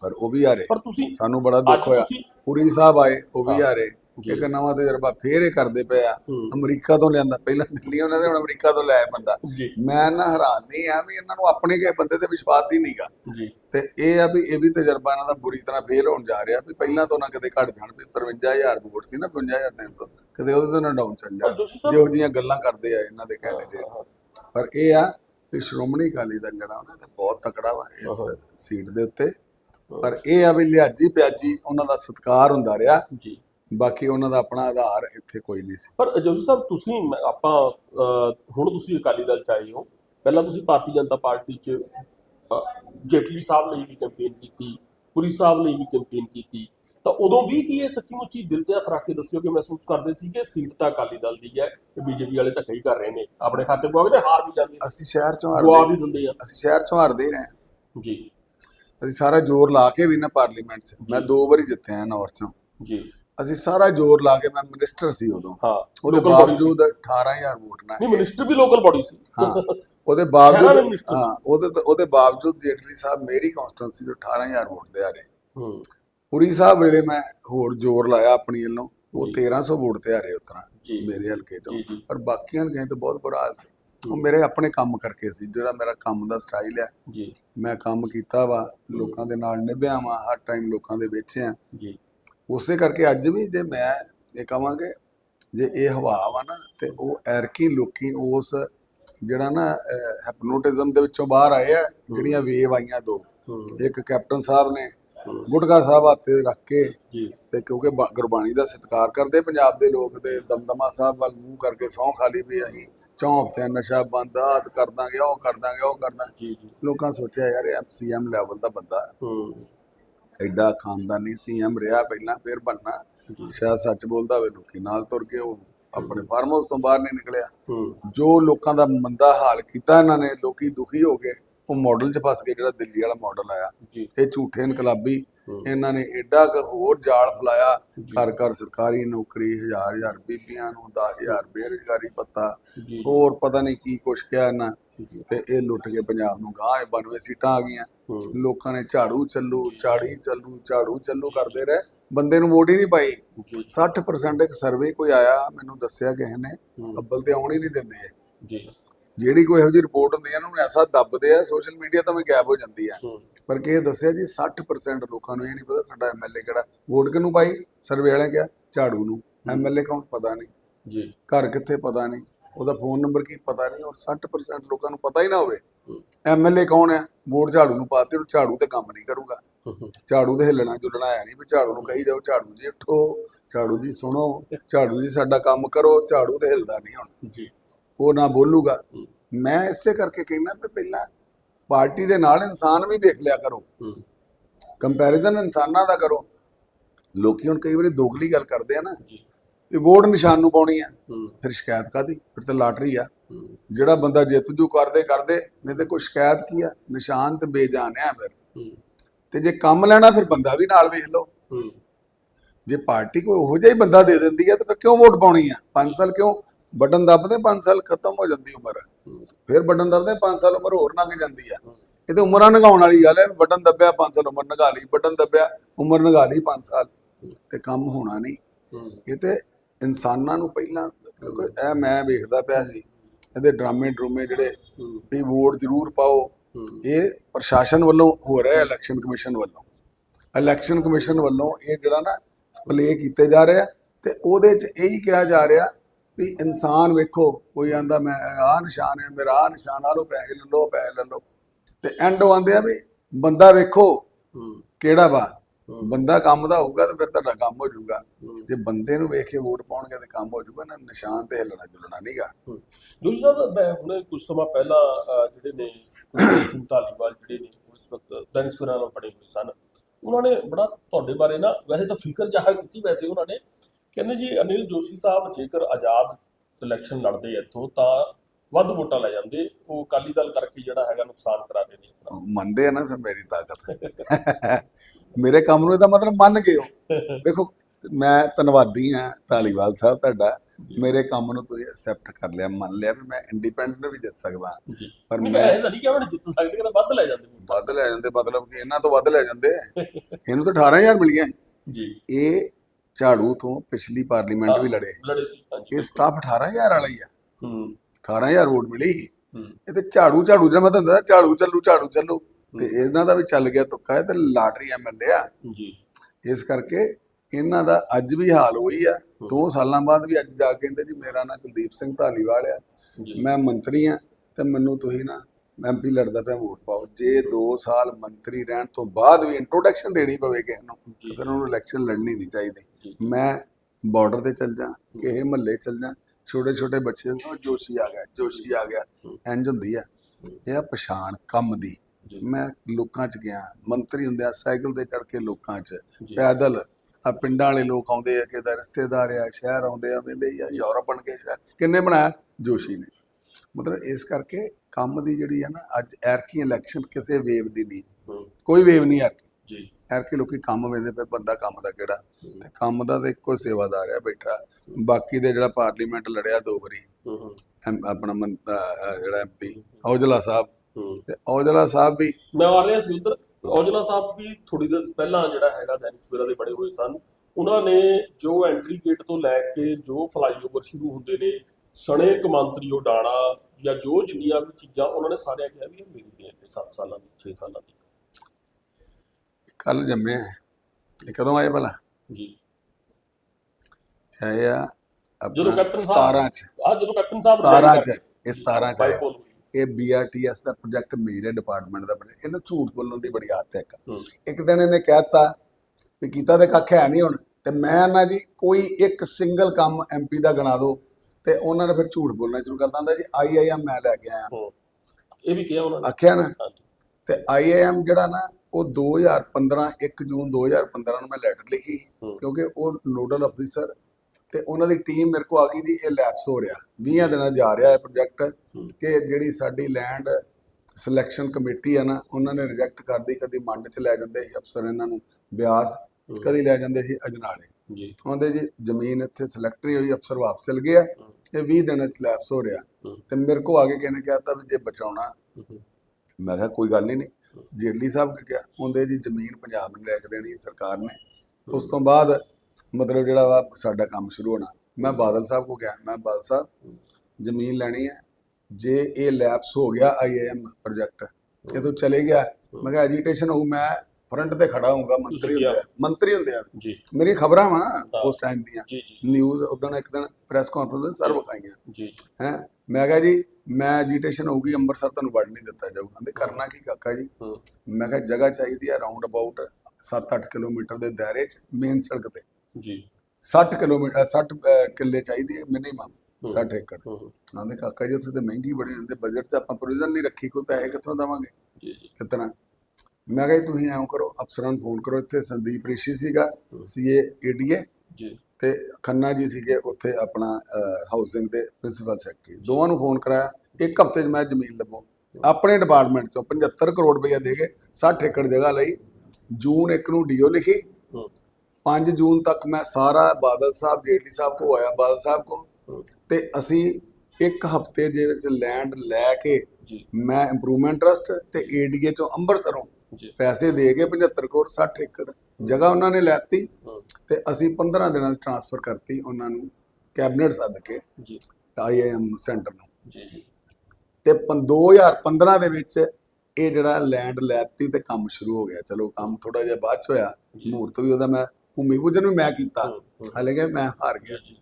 ਪਰ ਉਹ ਵੀ ਹਾਰੇ। ਪਰ ਤੁਸੀਂ ਸਾਨੂੰ ਬੜਾ ਅੱਜ ਦੁੱਖ ਹੋਇਆ। ਤੁਸੀਂ ਪੁਰੀ ਸਾਹਿਬ ਆਏ ਉਹ ਵੀ ਹਾਰੇ। ਇੱਕ ਨਵਾਂ ਤਜਰਬਾ ਫੇਰ ਇਹ ਕਰਦੇ ਪਏ ਆ। ਅਮਰੀਕਾ ਤੋਂ ਲਿਆਂਦਾ ਪਹਿਲਾਂ ਦਿੱਲੀ ਉਹਨਾਂ ਦੇ ਹੁਣ ਅਮਰੀਕਾ ਤੋਂ ਲਿਆਇਆ ਬੰਦਾ। ਜੀ। ਮੈਂ ਨਾ ਹੈਰਾਨ ਨਹੀਂ ਆ ਵੀ ਇਹਨਾਂ ਨੂੰ ਆਪਣੇ ਕੇ ਬੰਦੇ ਤੇ ਵਿਸ਼ਵਾਸ ਹੀ ਨਹੀਂਗਾ। ਜੀ। ਤੇ ਇਹ ਆ ਵੀ ਇਹ ਵੀ ਤਜਰਬਾ ਇਹਨਾਂ ਦਾ ਬੁਰੀ ਤਰ੍ਹਾਂ ਫੇਲ ਹੋਣ ਜਾ ਰਿਹਾ ਵੀ ਪਹਿਲਾਂ ਤੋਂ ਨਾ ਕਦੇ ਘਟ ਜਾਣ ਵੀ 53000 ਵੋਟ ਸੀ ਨਾ 55300 ਕਦੇ ਉਹਦੇ ਤੋਂ ਨਾ ਡਾਊਨ ਚੱਲ ਸਾਹਿਬ ਜਿਹੋ ਜੀਆਂ ਗੱਲਾਂ ਕਰਦੇ ਆ ਇਹਨਾਂ ਦੇ ਕੈਂਡੀਡੇਟ ਪਰ ਇਹ ਆ ਕਿ ਸ਼੍ਰੋਮਣੀ ਅਕਾਲੀ ਦਲ ਜਿਹੜਾ ਉਹਨਾਂ ਤੇ ਬਹੁਤ ਤਕੜਾ ਵਾ ਇਸ ਸੀਟ ਦੇ ਉੱਤੇ। ਪਰ ਇਹ ਆ ਵੀ ਲਿਹਾਜੀ ਪਿਆਜੀ ਉਹਨਾਂ ਦਾ ਸਤਿਕਾਰ ਹੁੰਦਾ ਰਿਹਾ। ਜੀ। ਬਾਕੀ ਉਹਨਾਂ ਦਾ ਆਪਣਾ ਆਧਾਰ ਇੱਥੇ ਕੋਈ ਨਹੀਂ ਸੀ। ਪਰ ਜੋਸ਼ੀ ਸਾਹਿਬ ਤੁਸੀਂ ਆਪਾਂ ਹੁਣ ਤੁਸੀਂ ਅਕਾਲੀ ਦਲ ਚ ਆਏ ਹੋ। ਪਹਿਲਾਂ ਤੁਸੀਂ ਭਾਰਤੀ ਜਨਤਾ ਪਾਰਟੀ ਚ ਜੇਟਲੀ ਸਾਹਿਬ ਲਈ ਵੀ ਕੈਂਪੇਨ ਕੀਤੀ ਪੁਰੀ ਸਾਹਿਬ ਲਈ ਵੀ ਕੈਂਪੇਨ ਕੀਤੀ। ਤਾਂ ਉਦੋਂ ਵੀ ਕੀ ਇਹ ਸੱਚੀ ਮੁੱਚੀ ਦਿਲ ਤੇ ਹੱਥ ਰੱਖ ਕੇ ਦੱਸਿਓ ਕਿ ਮਹਿਸੂਸ ਕਰਦੇ ਸੀ ਕਿ ਸੀਟ ਤਾਂ ਅਕਾਲੀ ਦਲ ਦੀ ਹੈ ਤੇ ਬੀਜੇਪੀ ਵਾਲੇ ਧੱਕਾ ਹੀ ਕਰ ਰਹੇ ਨੇ। ਆਪਣੇ ਖਾਤੇ ਪਵਾ ਕੇ ਤੇ ਹਾਰ ਵੀ ਜਾਂਦੇ ਅਸੀਂ ਸ਼ਹਿਰ ਚੋਂ ਹਾਰਦੇ ਵੀ ਦਿੰਦੇ ਆ। ਅਸੀਂ ਸ਼ਹਿਰ ਚੋਂ ਹਾਰਦੇ ਰਹੇ ਹਾਂ। ਜੀ। ਅਸੀਂ ਸਾਰਾ ਜ਼ੋਰ ਲਾ ਕੇ ਵੀ ਨਾ ਪਾਰਲੀਮੈਂਟ 'ਚ। ਮੈਂ ਦੋ ਵਾਰੀ ਜਿੱਤਿਆ ਨੌਰਥ ਚੋਂ। ਜੀ। ਅਸੀਂ ਸਾਰਾ ਜ਼ੋਰ ਲਾ ਕੇ ਮੈਂ ਮਿਨਿਸਟਰ ਸੀ ਉਦੋਂ। ਹਾਂ ਉਹਦੇ local body ਸੀ। ਬਾਵਜੂਦ 18000 ਵੋਟ ਨਾਲ ਨਹੀਂ ਮਿਨਿਸਟਰ ਵੀ ਲੋਕਲ ਬਾਡੀ ਸੀ। ਹਾਂ ਉਹਦੇ ਸ਼ਹਿਰਾਂ ਬਾਵਜੂਦ ਦੇ minister। ਹਾਂ ਉਹਦੇ ਤੋਂ- ਉਹਦੇ ਬਾਵਜੂਦ ਜੇਟਲੀ ਸਾਹਿਬ ਮੇਰੀ ਕਨਸਟੀਟੈਂਸੀ ਜੋ 18000 ਵੋਟ ਦੇ ਹਾਰੇ ਹੂੰ। ਪੁਰੀ ਸਾਹਿਬ ਵੇਲੇ ਮੈਂ ਹੋਰ ਜ਼ੋਰ ਲਾਇਆ ਆਪਣੀ ਵੱਲੋਂ। ਉਹ ਜੀ। 1300 ਵੋਟ ਤੇ ਹਾਰੇ ਉਤਰਾ ਜੀ। ਮੇਰੇ ਹਲਕੇ ਚੋਂ। ਜੀ, ਜੀ। ਪਰ ਬਾਕੀਆਂ ਹਲਕਿਆਂ 'ਚ ਤਾਂ ਬਹੁਤ ਬੁਰਾ ਹਾਲ ਸੀ। ਉਹ ਮੇਰੇ ਆਪਣੇ ਕੰਮ ਕਰਕੇ ਸੀ ਜਿਹੜਾ ਮੇਰਾ ਕੰਮ ਦਾ ਸਟਾਈਲ ਹੈ ਜੀ। ਮੈਂ ਕੰਮ ਕੀਤਾ ਵਾ ਲੋਕਾਂ ਦੇ ਨਾਲ ਨਿਭਿਆ ਵਾ ਹਰ ਟਾਈਮ ਲੋਕਾਂ ਦੇ ਵਿੱਚ ਆ। ਜੀ। ਉਸੇ ਕਰਕੇ ਅੱਜ ਵੀ ਜੇ ਮੈਂ ਇਹ ਕਹਾਂਗੇ ਜੇ ਇਹ ਹਵਾ ਵਾ ਨਾ ਤੇ ਉਹ ਐਰਕੀ ਲੋਕੀ ਉਸ ਜਿਹੜਾ ਨਾ ਹੈਪਨੋਟਿਜ਼ਮ ਦੇ ਵਿੱਚੋਂ ਬਾਹਰ ਆਏ ਆ ਜਿਹੜੀਆਂ ਵੇਵ ਆਈਆਂ ਦੋ। ਇੱਕ ਕੈਪਟਨ ਸਾਹਿਬ ਨੇ ਗੁਟਕਾ ਸਾਹਿਬ ਹੱਥੇ ਰੱਖ ਕੇ ਤੇ ਕਿਉਂਕਿ ਗੁਰਬਾਣੀ ਦਾ ਸਤਿਕਾਰ ਕਰਦੇ ਪੰਜਾਬ ਦੇ ਲੋਕ ਤੇ ਦਮਦਮਾ ਸਾਹਿਬ ਵੱਲ ਮੂੰਹ ਕਰਕੇ ਸਹੁੰ ਖਾਲੀ ਵੀ ਅਸੀਂ ਚੌਂਪ ਤੇ ਨਸ਼ਾ ਬੰਦ ਆਦ ਕਰ ਦਾਂਗੇ ਉਹ ਕਰ ਦਾਂਗੇ ਉਹ ਕਰ ਦਾਂਗੇ ਲੋਕਾਂ ਸੋਚਿਆ ਯਾਰ ਇਹ ਸੀਐਮ ਲੈਵਲ ਦਾ ਬੰਦਾ। ਹੈ। ਐਡਾ ਖਾਨਦਾਨੀ ਸੀਐਮ ਰਿਹਾ ਪਹਿਲਾਂ ਫਿਰ ਬਣਨਾ। ਸ਼ਾਇਦ ਸੱਚ ਬੋਲਦਾ ਹੋਵੇ ਲੋਕੀ ਨਾਲ ਤੁਰ ਕੇ ਉਹ ਆਪਣੇ ਫਾਰਮ ਹਾਊਸ ਤੋਂ ਬਾਹਰ ਨਹੀਂ ਨਿਕਲਿਆ। ਜੋ ਲੋਕਾਂ ਦਾ ਮੰਦਾ ਹਾਲ ਕੀਤਾ ਇਹਨਾਂ ਨੇ ਲੋਕੀ ਦੁਖੀ ਹੋ ਗਏ। ਉਹ ਮਾਡਲ 'ਚ ਫਸ ਗਏ ਜਿਹੜਾ ਦਿੱਲੀ ਵਾਲਾ ਮਾਡਲ ਆਇਆ ਇਹ ਝੂਠੇ ਇਨਕਲਾਬੀ ਇਹਨਾਂ ਨੇ ਐਡਾ ਕੁ ਹੋਰ ਜਾਲ ਫਲਾਇਆ ਘਰ ਘਰ ਸਰਕਾਰੀ ਨੌਕਰੀ ਹਜ਼ਾਰ ਹਜ਼ਾਰ ਬੀਬੀਆਂ ਨੂੰ 10000 ਬੇਰੁਜ਼ਗਾਰੀ ਜੀ। ਹੋਰ ਪਤਾ ਨਹੀਂ ਕੀ ਕੁਛ ਕਿਹਾ ਇਹਨਾਂ ਤੇ ਇਹ ਲੁੱਟ ਕੇ ਪੰਜਾਬ ਨੂੰ ਗਾਂ 92 ਸੀਟਾਂ ਆ ਗਈਆਂ। ਲੋਕਾਂ ਨੇ ਝਾੜੂ ਚੱਲੂ ਝਾੜੀ ਚੱਲੂ ਝਾੜੂ ਚੱਲੂ ਕਰਦੇ ਰਹੇ ਬੰਦੇ ਨੂੰ ਵੋਟ ਹੀ ਨਹੀਂ ਪਾਈ। ਜੀ। 60% ਇੱਕ ਸਰਵੇ ਕੋਈ ਆਇਆ ਮੈਨੂੰ ਦੱਸਿਆ ਕਿਸੇ ਨੇ। ਅੱਬਲ ਤੇ ਆਉਣ ਹੀ ਨਹੀਂ ਦਿੰਦੇ। ਜੀ। ਜਿਹੜੀ ਕੋਈ ਇਹੋ ਜਿਹੀ ਰਿਪੋਰਟ ਹੁੰਦੀ ਹੈ ਇਹਨਾਂ ਨੂੰ ਐਸਾ ਦੱਬਦੇ ਆ ਸੋਸ਼ਲ ਮੀਡੀਆ ਤੋਂ ਵੀ ਗਾਇਬ ਹੋ ਜਾਂਦੀ ਆ। ਪਰ ਕੀ ਇਹ ਦੱਸਿਆ ਜੀ 60% ਲੋਕਾਂ ਨੂੰ ਇਹ ਨਹੀਂ ਪਤਾ ਸਾਡਾ ਐਮਐਲਏ ਕਿਹੜਾ ਵੋਟ ਕਿਹਨੂੰ ਪਾਈ? ਸਰਵੇ ਵਾਲਿਆਂ ਕਿਹਾ ਝਾੜੂ ਨੂੰ। ਐਮਐਲਏ ਕੌਣ? ਪਤਾ ਨਹੀਂ। ਜੀ। ਘਰ ਕਿੱਥੇ? ਪਤਾ ਨਹੀਂ। ਉਹਦਾ ਫੋਨ ਨੰਬਰ ਕੀ? ਪਤਾ ਨਹੀਂ। ਔਰ 60% ਲੋਕਾਂ ਨੂੰ ਪਤਾ ਹੀ ਨਾ ਹੋਵੇ। ਐਮਐਲਏ ਕੌਣ ਹੈ ਵੋਟ ਝਾੜੂ ਨੂੰ ਪਾਤੇ ਉਹ ਝਾੜੂ ਤੇ ਕੰਮ ਨਹੀਂ ਕਰੂਗਾ। ਝਾੜੂ ਦੇ ਹਿੱਲਣਾ ਜੁਲਣਾ ਹੈ ਨਹੀਂ ਵੀ ਝਾੜੂ ਨੂੰ ਕਹੀ ਜਾਓ ਝਾੜੂ ਜੀ ਉੱਠੋ ਝਾੜੂ ਜੀ ਸੁਣੋ ਝਾੜੂ ਜੀ ਸਾਡਾ ਕੰਮ ਕਰੋ ਝਾੜੂ ਤੇ ਹਿਲਦਾ ਨਹੀਂ ਹੁਣ। ਜੀ। ਉਹ ਨਾ ਬੋਲੂਗਾ। ਮੈਂ ਇਸੇ ਕਰਕੇ ਕਹਿਣਾ ਵੀ ਪਹਿਲਾਂ ਪਾਰਟੀ ਦੇ ਨਾਲ ਇਨਸਾਨ ਵੀ ਦੇਖ ਲਿਆ ਕਰੋ। ਕੰਪੈਰੀਜ਼ਨ ਇਨਸਾਨਾਂ ਦਾ ਕਰੋ। ਲੋਕੀ ਹੁਣ ਕਈ ਵਾਰੀ ਦੋਗਲੀ ਗੱਲ ਕਰਦੇ ਆ ਨਾ ਵੀ ਵੋਟ ਨਿਸ਼ਾਨ ਨੂੰ ਪਾਉਣੀ ਆ। ਫਿਰ ਸ਼ਿਕਾਇਤ ਕਾਦੀ ਫਿਰ ਤਾਂ ਲਾਟਰੀ ਆ। ਜਿਹੜਾ ਬੰਦਾ ਜਿੱਤ ਜੂ ਕਰਦੇ ਕਰਦੇ ਨਹੀਂ ਤੇ ਕੋਈ ਸ਼ਿਕਾਇਤ ਕੀ ਆ? ਨਿਸ਼ਾਨ ਤੇ ਬੇਜਾਨ ਆ ਫਿਰ। ਤੇ ਜੇ ਕੰਮ ਲੈਣਾ ਫਿਰ ਬੰਦਾ ਵੀ ਨਾਲ ਵੇਖ ਲਓ। ਜੇ ਪਾਰਟੀ ਕੋਈ ਉਹੋ ਜਿਹਾ ਹੀ ਬੰਦਾ ਦੇ ਦਿੰਦੀ ਹੈ ਤਾਂ ਫਿਰ ਕਿਉਂ ਵੋਟ ਪਾਉਣੀ ਆ? 5 ਸਾਲ ਕਿਉਂ ਬਟਨ ਦੱਬਦੇ 5 ਸਾਲ ਖਤਮ ਹੋ ਜਾਂਦੀ ਉਮਰ। ਫਿਰ ਬਟਨ ਦੱਬਦੇ 5 ਸਾਲ ਉਮਰ ਹੋਰ ਲੰਘ ਜਾਂਦੀ ਆ। ਇਹ ਤੇ ਉਮਰਾਂ ਨਗਾਉਣ ਵਾਲੀ ਗੱਲ ਹੈ ਬਟਨ ਦੱਬਿਆ 5 ਸਾਲ, ਉਮਰ ਨਗਾ ਲਈ। ਬਟਨ ਦੱਬਿਆ, ਉਮਰ ਨਗਾ ਲਈ 5 ਸਾਲ। ਤੇ ਕੰਮ ਹੋਣਾ ਨਹੀਂ। ਇਹ ਤੇ ਇਨਸਾਨਾਂ ਨੂੰ ਪਹਿਲਾਂ, ਕਿਉਂਕਿ ਇਹ ਮੈਂ ਵੇਖਦਾ ਪਿਆ ਸੀ। ਇਹਦੇ ਡਰਾਮੇ ਡਰੂਮੇ ਜਿਹੜੇ ਵੀ ਵੋਟ ਜ਼ਰੂਰ ਪਾਓ। ਇਹ ਪ੍ਰਸ਼ਾਸਨ ਵੱਲੋਂ ਹੋ ਰਿਹਾ ਇਲੈਕਸ਼ਨ ਕਮਿਸ਼ਨ ਵੱਲੋਂ। ਇਲੈਕਸ਼ਨ ਕਮਿਸ਼ਨ ਵੱਲੋਂ ਇਹ ਜਿਹੜਾ ਨਾ ਪਲੇ ਕੀਤੇ ਜਾ ਰਿਹਾ ਤੇ ਉਹਦੇ 'ਚ ਇਹੀ ਕਿਹਾ ਜਾ ਰਿਹਾ ਵੀ ਇਨਸਾਨ ਵੇਖੋ ਕੋਈ ਆਂਦਾ ਮੈਂ ਆਹ ਨਿਸ਼ਾਨ ਹੈ ਮੇਰਾ ਆਹ ਨਿਸ਼ਾਨ ਆ ਲੋ ਪੈਸੇ ਲੈ ਲਓ ਪੈਸੇ ਲੈ ਲਓ। ਤੇ ਐਂਡ ਉਹ ਆਂਦੇ ਆ ਵੀ ਬੰਦਾ ਵੇਖੋ ਕਿਹੜਾ ਵਾ ਬੰਦਾ ਕੰਮ ਦਾ ਹੋਊਗਾ ਤੇ ਫਿਰ ਤੁਹਾਡਾ ਕੰਮ ਹੋ ਜਾਊਗਾ। ਜੇ ਬੰਦੇ ਨੂੰ ਵੇਖ ਕੇ ਵੋਟ ਪਾਉਣਗੇ ਤੇ ਕੰਮ ਹੋ ਜਾਊਗਾ ਨਾ ਨਿਸ਼ਾਨ ਤੇ ਹਿੱਲਣਾ ਜੁਲਣਾ ਨਹੀਂਗਾ ਦੂਜੀ ਸਾਹਿਬ ਮੈਂ ਹੁਣੇ ਕੁਝ ਸਮਾਂ ਪਹਿਲਾਂ ਜਿਹੜੇ ਨੇ ਧਾਲੀਵਾਲ ਜਿਹੜੇ ਨੇ ਉਹ ਇਸ ਵਕਤ ਦੈਨਿਕ ਸਵੇਰਾ ਨਾਲ ਪੜੇ ਹੋਏ ਸਨ। ਉਹਨਾਂ ਨੇ ਬੜਾ ਤੁਹਾਡੇ ਬਾਰੇ ਨਾ ਵੈਸੇ ਤਾਂ ਫਿਕਰ ਜ਼ਾਹਰ ਕੀਤੀ ਵੈਸੇ ਉਹਨਾਂ ਨੇ ਕਹਿੰਦੇ ਜੀ ਅਨਿਲ ਜੋਸ਼ੀ ਸਾਹਿਬ ਜੇਕਰ ਆਜ਼ਾਦ ਇਲੈਕਸ਼ਨ ਲੜਦੇ ਇੱਥੋਂ ਤਾਂ ਵੱਧ ਵੋਟਾਂ ਲੈ ਜਾਂਦੇ। ਉਹ ਅਕਾਲੀ ਦਲ ਕਰਕੇ ਜਿਹੜਾ ਹੈਗਾ ਨੁਕਸਾਨ ਕਰਾ ਆਪਣਾ। ਮੰਨਦੇ ਆ ਨਾ ਫਿਰ ਮੇਰੀ ਤਾਕਤ। ਮੇਰੇ ਕੰਮ ਨੂੰ ਇਹਦਾ ਮਤਲਬ ਮੰਨ ਗਏ ਹੋ। ਵੇਖੋ ਮੈਂ ਧੰਨਵਾਦੀ ਹਾਂ ਧਾਲੀਵਾਲ ਸਾਹਿਬ ਤੁਹਾਡਾ। ਮੇਰੇ ਕੰਮ ਨੂੰ ਤੁਸੀਂ ਐਕਸੈਪਟ ਕਰ ਲਿਆ ਮੰਨ ਲਿਆ ਵੀ ਮੈਂ ਇੰਡੀਪੈਂਡੈਂਟ ਵੀ ਜਿੱਤ ਸਕਦਾ। ਪਰ ਮੈਂ ਇਹ ਤਾਂ ਨਹੀਂ ਕਿ ਜਿੱਤ ਸਕਦੇ ਕਿ ਵੱਧ ਲੈ ਜਾਂਦੇ ਵੱਧ ਲੈ ਜਾਂਦੇ ਮਤਲਬ ਕਿ ਇਹਨਾਂ ਤੋਂ ਵੱਧ ਲੈ ਜਾਂਦੇ। ਇਹਨੂੰ ਤਾਂ 18000 ਮਿਲੀਆਂ। ਜੀ। ਇਹ ਝਾੜੂ ਤੋਂ ਪਿਛਲੀ ਪਾਰਲੀਮੈਂਟ ਵੀ ਲੜੇ ਲੜੇ ਸੀ ਹਾਂਜੀ। ਇਹ ਸਟਾਫ 18000 ਵਾਲਾ ਹੀ ਆ। ਹੂੰ। 18000 ਵੋਟ ਮਿਲੀ ਸੀ। ਹੂੰ। ਇਹ ਤੇ ਝਾੜੂ ਝਾੜੂ ਜਿਹਾ ਮੈਂ ਤੁਹਾਨੂੰ ਦੱਸਿਆ ਝਾੜੂ ਚੱਲੂ ਝਾੜੂ ਚੱਲੂ। ਤੇ ਇਹਨਾਂ ਦਾ ਵੀ ਚੱਲ ਗਿਆ ਤੁੱਕਾ ਹੈ ਤੇ ਲਾਟਰੀ ਐਮਐਲਏ ਆ। ਜੀ। ਇਸ ਕਰਕੇ ਇਹਨਾਂ ਦਾ ਅੱਜ ਵੀ ਹਾਲ ਹੋਈ ਆ। ਦੋ ਸਾਲਾਂ ਬਾਅਦ ਵੀ ਅੱਜ ਜਾ ਕੇ ਕਹਿੰਦੇ ਜੀ ਮੇਰਾ ਨਾਂ ਕੁਲਦੀਪ ਸਿੰਘ ਧਾਲੀਵਾਲ ਆ। ਜੀ। ਮੈਂ ਮੰਤਰੀ ਆ ਤੇ ਮੈਨੂੰ ਤੁਸੀਂ ਨਾ ਐਮਪੀ ਲੜਦਾ ਪਿਆ ਵੋਟ ਪਾਓ। ਜੇ 2 ਸਾਲ ਮੰਤਰੀ ਰਹਿਣ ਤੋਂ ਬਾਅਦ ਵੀ ਇੰਟਰੋਡਕਸ਼ਨ ਦੇਣੀ ਪਵੇ ਕਿਸੇ ਨੂੰ। ਫਿਰ ਉਹਨੂੰ ਇਲੈਕਸ਼ਨ ਲੜਨੀ ਨਹੀਂ ਚਾਹੀਦੀ। ਮੈਂ ਬਾਰਡਰ ਤੇ ਚੱਲ ਜਾ ਕਿਸੇ ਮਹੱਲੇ ਚੱਲ ਜਾ ਛੋਟੇ ਛੋਟੇ ਬੱਚੇ ਨੂੰ ਜੋਸ਼ੀ ਆ ਗਿਆ ਜੋਸ਼ੀ ਆ ਗਿਆ ਇੰਜ ਹੁੰਦੀ ਆ। ਇਹ ਆ ਪਛਾਣ ਕੰਮ ਦੀ। ਮੈਂ ਲੋਕਾਂ 'ਚ ਗਿਆ ਮੰਤਰੀ ਹੁੰਦਿਆਂ ਸਾਈਕਲ ਤੇ ਚੜ ਕੇ ਲੋਕਾਂ 'ਚ। ਪੈਦਲ ਆ ਪਿੰਡਾਂ ਵਾਲੇ ਲੋਕ ਆਉਂਦੇ ਆ ਕਿਦਾ ਰਿਸ਼ਤੇਦਾਰ ਆ ਸ਼ਹਿਰ ਆਉਂਦੇ ਆ ਕਹਿੰਦੇ ਯਾਰ ਯੂਰਪ ਬਣ ਕੇ ਸ਼ਹਿਰ। ਕਿੰਨੇ ਬਣਾਇਆ? ਜੋਸ਼ੀ ਨੇ। ਮਤਲਬ ਇਸ ਕਰਕੇ ਕੰਮ ਦੀ ਜਿਹੜੀ ਆ ਨਾ ਅੱਜ ਐਰਕੀ ਇਲੈਕਸ਼ਨ ਕਿਸੇ ਵੇਵ ਦੀ ਨਹੀਂ। ਹੂੰ। ਕੋਈ ਵੇਵ ਨਹੀਂ ਐਰਕੀ। ਜੀ। ਐਰਕੀ ਲੋਕੀ ਕੰਮ ਵੇਂਦੇ ਪਏ ਬੰਦਾ ਕੰਮ ਦਾ ਕਿਹੜਾ? ਤੇ ਕੰਮ ਦਾ ਤਾਂ ਇੱਕੋ ਸੇਵਾਦਾਰ ਆ ਬੈਠਾ। ਬਾਕੀ ਦੇ ਜਿਹੜਾ ਪਾਰਲੀਮੈਂਟ ਲੜਿਆ ਦੋ ਵਾਰੀ ਹੂੰ ਹੂੰ। ਆਪਣਾ ਜਿਹੜਾ ਐਮਪੀ ਔਜਲਾ ਸਾਹਿਬ। ਹੂੰ। ਤੇ ਔਜਲਾ ਸਾਹਿਬ ਵੀ ਮੈਂ ਆ ਰਿਹਾ ਸੀ ਉਧਰ। ਔਜਲਾ ਸਾਹਿਬ ਵੀ ਥੋੜੀ ਦੇਰ ਪਹਿਲਾਂ ਜਿਹੜਾ ਹੈਗਾ ਦੈਨਿਕ ਸਵੇਰਾ ਦੇ ਬੜੇ ਹੋਏ ਸਨ। ਉਹਨਾਂ ਨੇ ਜੋ ਐਂਟਰੀ ਗੇਟ ਤੋਂ ਲੈ ਕੇ ਜੋ ਫਲਾਈਓਵਰ ਸ਼ੁਰੂ ਹੁੰਦੇ ਨੇ ਸਣੇ ਕਮਾਂਤਰੀ ਉਡਾਣਾ ਜਾਂ ਜੋ ਜਿੰਨੀਆਂ ਵੀ ਚੀਜ਼ਾਂ ਉਹਨਾਂ ਨੇ ਸਾਰਿਆਂ ਕਿਹਾ ਵੀ ਇਹ ਮੇਰੀ ਦੇਣ ਨੇ 7 ਸਾਲਾਂ ਦੀ 6 ਸਾਲਾਂ ਦੀ। ਕੱਲ ਜੰਮਿਆ ਇਹ ਕਦੋਂ ਆਏ ਭਲਾ? ਜੀ। ਆਏ ਆ ਜਦੋਂ ਕੈਪਟਨ ਸਾਹਿਬ 17 ਚ। ਆ ਜਦੋਂ ਕੈਪਟਨ ਸਾਹਿਬ 17 ਚ ਇਹ 17 ਚ ਆਇਆ ਇਹ ਬੀਆਰਟੀਐਸ ਦਾ ਪ੍ਰੋਜੈਕਟ ਮੇਰੇ ਡਿਪਾਰਟਮੈਂਟ ਦਾ ਬਣਿਆ। ਇਹਨੂੰ ਝੂਠ ਬੋਲਣ ਦੀ ਬੜੀ ਆਦਤ ਹੈ ਇੱਕ। ਹੂੰ। ਇੱਕ ਦਿਨ ਇਹਨੇ ਕਹਿਤਾ ਵੀ ਕੀਤਾ ਤੇ ਕੱਖ ਹੈ ਨਹੀਂ ਹੁਣ ਤੇ ਮੈਂ ਨਾ ਜੀ ਕੋਈ ਇੱਕ ਸਿੰਗਲ ਕੰਮ ਐਮਪੀ ਦਾ ਗਣਾ ਦਿਓ। ਤੇ ਉਹਨਾਂ ਨੇ ਫਿਰ ਝੂਠ ਬੋਲਣਾ ਸ਼ੁਰੂ ਕਰ ਦਿੰਦਾ ਜੀ ਆਈਆਈਐਮ ਮੈਂ ਲੈ ਕੇ ਆਇਆ। ਹੂੰ। ਇਹ ਵੀ ਕਿਹਾ ਉਹਨਾਂ ਨੇ? ਆਖਿਆ ਨਾ? ਤੇ ਆਈਆਈਐਮ ਜਿਹੜਾ ਨਾ ਉਹ 2015 1 ਜੂਨ 2015 ਨੂੰ ਮੈਂ ਲੈਟਰ ਲਿਖੀ ਹੂੰ। ਕਿਉਂਕਿ ਉਹ ਨੋਡਲ ਅਫੀਸਰ ਤੇ ਉਹਨਾਂ ਦੀ ਟੀਮ ਮੇਰੇ ਕੋ ਆ ਗਈ ਜੀ ਇਹ ਲੈਪਸ ਹੋ ਰਿਹਾ। 20 ਦਿਨਾਂ ਜਾ ਰਿਹਾ ਇਹ ਪ੍ਰੋਜੈਕਟ ਕਿ ਜਿਹੜੀ ਸਾਡੀ ਲੈਂਡ ਸਿਲੈਕਸ਼ਨ ਕਮੇਟੀ ਆ ਨਾ ਉਹਨਾਂ ਨੇ ਰਿਜੈਕਟ ਕਰਦੀ ਕਦੀ ਮੰਡ ਚ ਲੈ ਜਾਂਦੇ ਸੀ ਅਫਸਰ ਇਹਨਾਂ ਨੂੰ ਬਿਆਸ ਕਦੀ ਲੈ ਜਾਂਦੇ ਸੀ ਅਜਨਾਲੇ। ਜੀ। ਕਹਿੰਦੇ ਜੀ ਜ਼ਮੀਨ ਇੱਥੇ ਸਿਲੈਕਟ ਨਹੀਂ ਹੋਈ ਅਫਸਰ ਵਾਪਸ ਚਲ ਗਿਆ। ਇਹ 20 ਦਿਨਾਂ ਚ ਲੈਪਸ ਹੋ ਰਿਹਾ। ਤੇ ਮੇਰੇ ਕੋ ਆ ਕੇ ਕਿਹਨੇ ਕਹਿਤਾ ਵੀ ਜੇ ਬਚਾਉਣਾ। ਮੈਂ ਕਿਹਾ ਕੋਈ ਗੱਲ ਨਹੀਂ। ਨਹੀਂ ਜੇਡਲੀ ਸਾਹਿਬ ਨੇ ਕਿਹਾ ਉਹਦੇ ਜੀ ਜ਼ਮੀਨ ਪੰਜਾਬ ਨੂੰ ਲੈ ਕੇ ਦੇਣੀ ਸਰਕਾਰ ਨੇ। ਉਸ ਤੋਂ ਬਾਅਦ ਮਤਲਬ ਜਿਹੜਾ ਵਾ ਸਾਡਾ ਕੰਮ ਸ਼ੁਰੂ ਹੋਣਾ। ਮੈਂ ਬਾਦਲ ਸਾਹਿਬ ਕੋ ਗਿਆ ਮੈਂ ਬਾਦਲ ਸਾਹਿਬ ਜ਼ਮੀਨ ਲੈਣੀ ਹੈ। ਜੇ ਇਹ ਲੈਪਸ ਹੋ ਗਿਆ ਆਈਐਮ ਪ੍ਰੋਜੈਕਟ ਇਹ ਤੋਂ ਚਲੇ ਗਿਆ। ਮੈਂ ਕਿਹਾ ਐਜੀਟੇਸ਼ਨ ਹੋਊ ਮੈਂ ਫਰੰਟ ਤੇ ਖੜਾ ਹੋਊਗਾ ਮੰਤਰੀ ਤੁਸੀਂ ਹੁੰਦੇ ਆ। ਮੰਤਰੀ ਹੁੰਦੇ ਆ। ਜੀ। ਮੇਰੀ ਖਬਰਾਂ ਵਾ ਉਸ ਟਾਈਮ ਦੀਆਂ। ਜੀ ਜੀ। ਨਿਊਜ਼ ਉਦੋਂ ਇੱਕ ਦਿਨ ਪ੍ਰੈਸ ਕਾਨਫਰੰਸ ਸਰ ਵਿਖਾਈਆਂ। ਜੀ। ਹੈ? ਮੈਂ ਕਿਹਾ ਜੀ ਮੈਂ ਐਜੀਟੇਸ਼ਨ ਹੋਊਗੀ ਅੰਮ੍ਰਿਤਸਰ ਤੁਹਾਨੂੰ ਵੜ ਨਹੀਂ ਦਿੱਤਾ ਜਾਊਗਾ। ਕਹਿੰਦੇ ਕਰਨਾ ਕੀ ਕਾਕਾ ਜੀ? ਹੂੰ। ਮੈਂ ਕਿਹਾ ਜਗ੍ਹਾ ਚਾਹੀਦੀ ਹੈ ਰਾਉਂਡ ਅਬਾਊਟ 7-8 ਕਿਲੋਮੀਟਰ ਦੇ ਦਾਇਰੇ 'ਚ ਮੇਨ ਸੜਕ ਤੇ। ਜੀ। 60 ਕਿਲੋਮੀਟਰ 60 ਅਹ, ਕਿੱਲੇ ਚਾਹੀਦੀ ਹੈ। ਮਿਨੀਮਮ 60 ਏਕੜ। ਹੂੰ ਹੂੰ, ਕਹਿੰਦੇ ਕਾਕਾ ਜੀ ਉੱਥੇ ਤੇ ਮਹਿੰਗੀ ਬੜੀ ਹੁੰਦੀ ਬਜਟ 'ਚ ਆਪਾਂ ਪ੍ਰੋਵੀਜ਼ਨ ਨਹੀਂ ਰੱਖੀ ਕੋਈ ਪੈਸੇ ਕਿੱਥੋਂ ਦੇਵਾਂਗੇ? ਜੀ ਜੀ। ਕਿਤਨਾ? ਮੈਂ ਕਿਹਾ ਜੀ ਤੁਸੀਂ ਐਂ ਕਰੋ ਅਫਸਰਾਂ ਨੂੰ ਫੋਨ ਕਰੋ ਇੱਥੇ ਸੰਦੀਪ ਰਿਸ਼ੀ ਸੀਗਾ ਸੀਏ ਏਡੀਏ। ਜੀ। ਤੇ ਖੰਨਾ ਜੀ ਸੀਗੇ ਉੱਥੇ ਆਪਣਾ ਹਾਊਸਿੰਗ ਦੇ ਪ੍ਰਿੰਸੀਪਲ ਸੈਕਟਰੀ ਦੋਵਾਂ ਨੂੰ ਫੋਨ ਕਰਾਇਆ ਇੱਕ ਹਫ਼ਤੇ 'ਚ ਮੈਂ ਜ਼ਮੀਨ ਲੱਭੋ। ਆਪਣੇ ਡਿਪਾਰਟਮੈਂਟ 'ਚੋਂ 75 ਕਰੋੜ ਰੁਪਏ ਦੇ ਕੇ 60 ਏਕੜ ਜਗ੍ਹਾ ਲਈ ਜੂਨ 1 ਨੂੰ ਡੀਓ ਲਿਖੀ। ਹੂੰ। 5 ਜੂਨ ਤੱਕ ਮੈਂ ਸਾਰਾ ਬਾਦਲ ਸਾਹਿਬ ਜੇਟਲੀ ਸਾਹਿਬ ਕੋ ਆਇਆ ਬਾਦਲ ਸਾਹਿਬ ਕੋ। ਤੇ ਅਸੀਂ ਇੱਕ ਹਫ਼ਤੇ ਦੇ ਵਿੱਚ ਲੈਂਡ ਲੈ ਕੇ ਮੈਂ ਇੰਪਰੂਵਮੈਂਟ ਟਰਸਟ ਤੇ ਏਡੀਏ ਚੋਂ ਅੰਮ੍ਰਿਤਸਰੋਂ ਪੈਸੇ ਦੇ ਕੇ 75 ਕਰੋੜ 60 ਏਕੜ ਜਗ੍ਹਾ ਉਹਨਾਂ ਨੇ ਲੈਤੀ ਤੇ ਅਸੀਂ 15 ਦਿਨਾਂ 'ਚ ਟ੍ਰਾਂਸਫਰ ਕਰਤੀ ਉਹਨਾਂ ਨੂੰ ਕੈਬਨਿਟ ਸੱਦ ਕੇ ਜੀ। ਆਈਐਮ ਸੈਂਟਰ ਨੂੰ। ਜੀ ਜੀ। ਤੇ ਪੰ- 2015 ਦੇ ਵਿੱਚ ਇਹ ਜਿਹੜਾ ਲੈਂਡ ਲੈਤੀ ਤੇ ਕੰਮ ਸ਼ੁਰੂ ਹੋ ਗਿਆ। ਚਲੋ ਕੰਮ ਥੋੜਾ ਜਿਹਾ ਬਾਅਦ ਚ ਹੋਇਆ। ਮੂਰਤ ਵੀ ਉਹਦਾ ਮੈਂ ਭੂਮੀ ਪੂਜਨ ਵੀ ਮੈਂ ਕੀਤਾ। ਹੂੰ, ਹੂੰ, ਹਾਲਾਂਕਿ ਮੈਂ ਹਾਰ ਗਿਆ। ਜੀ।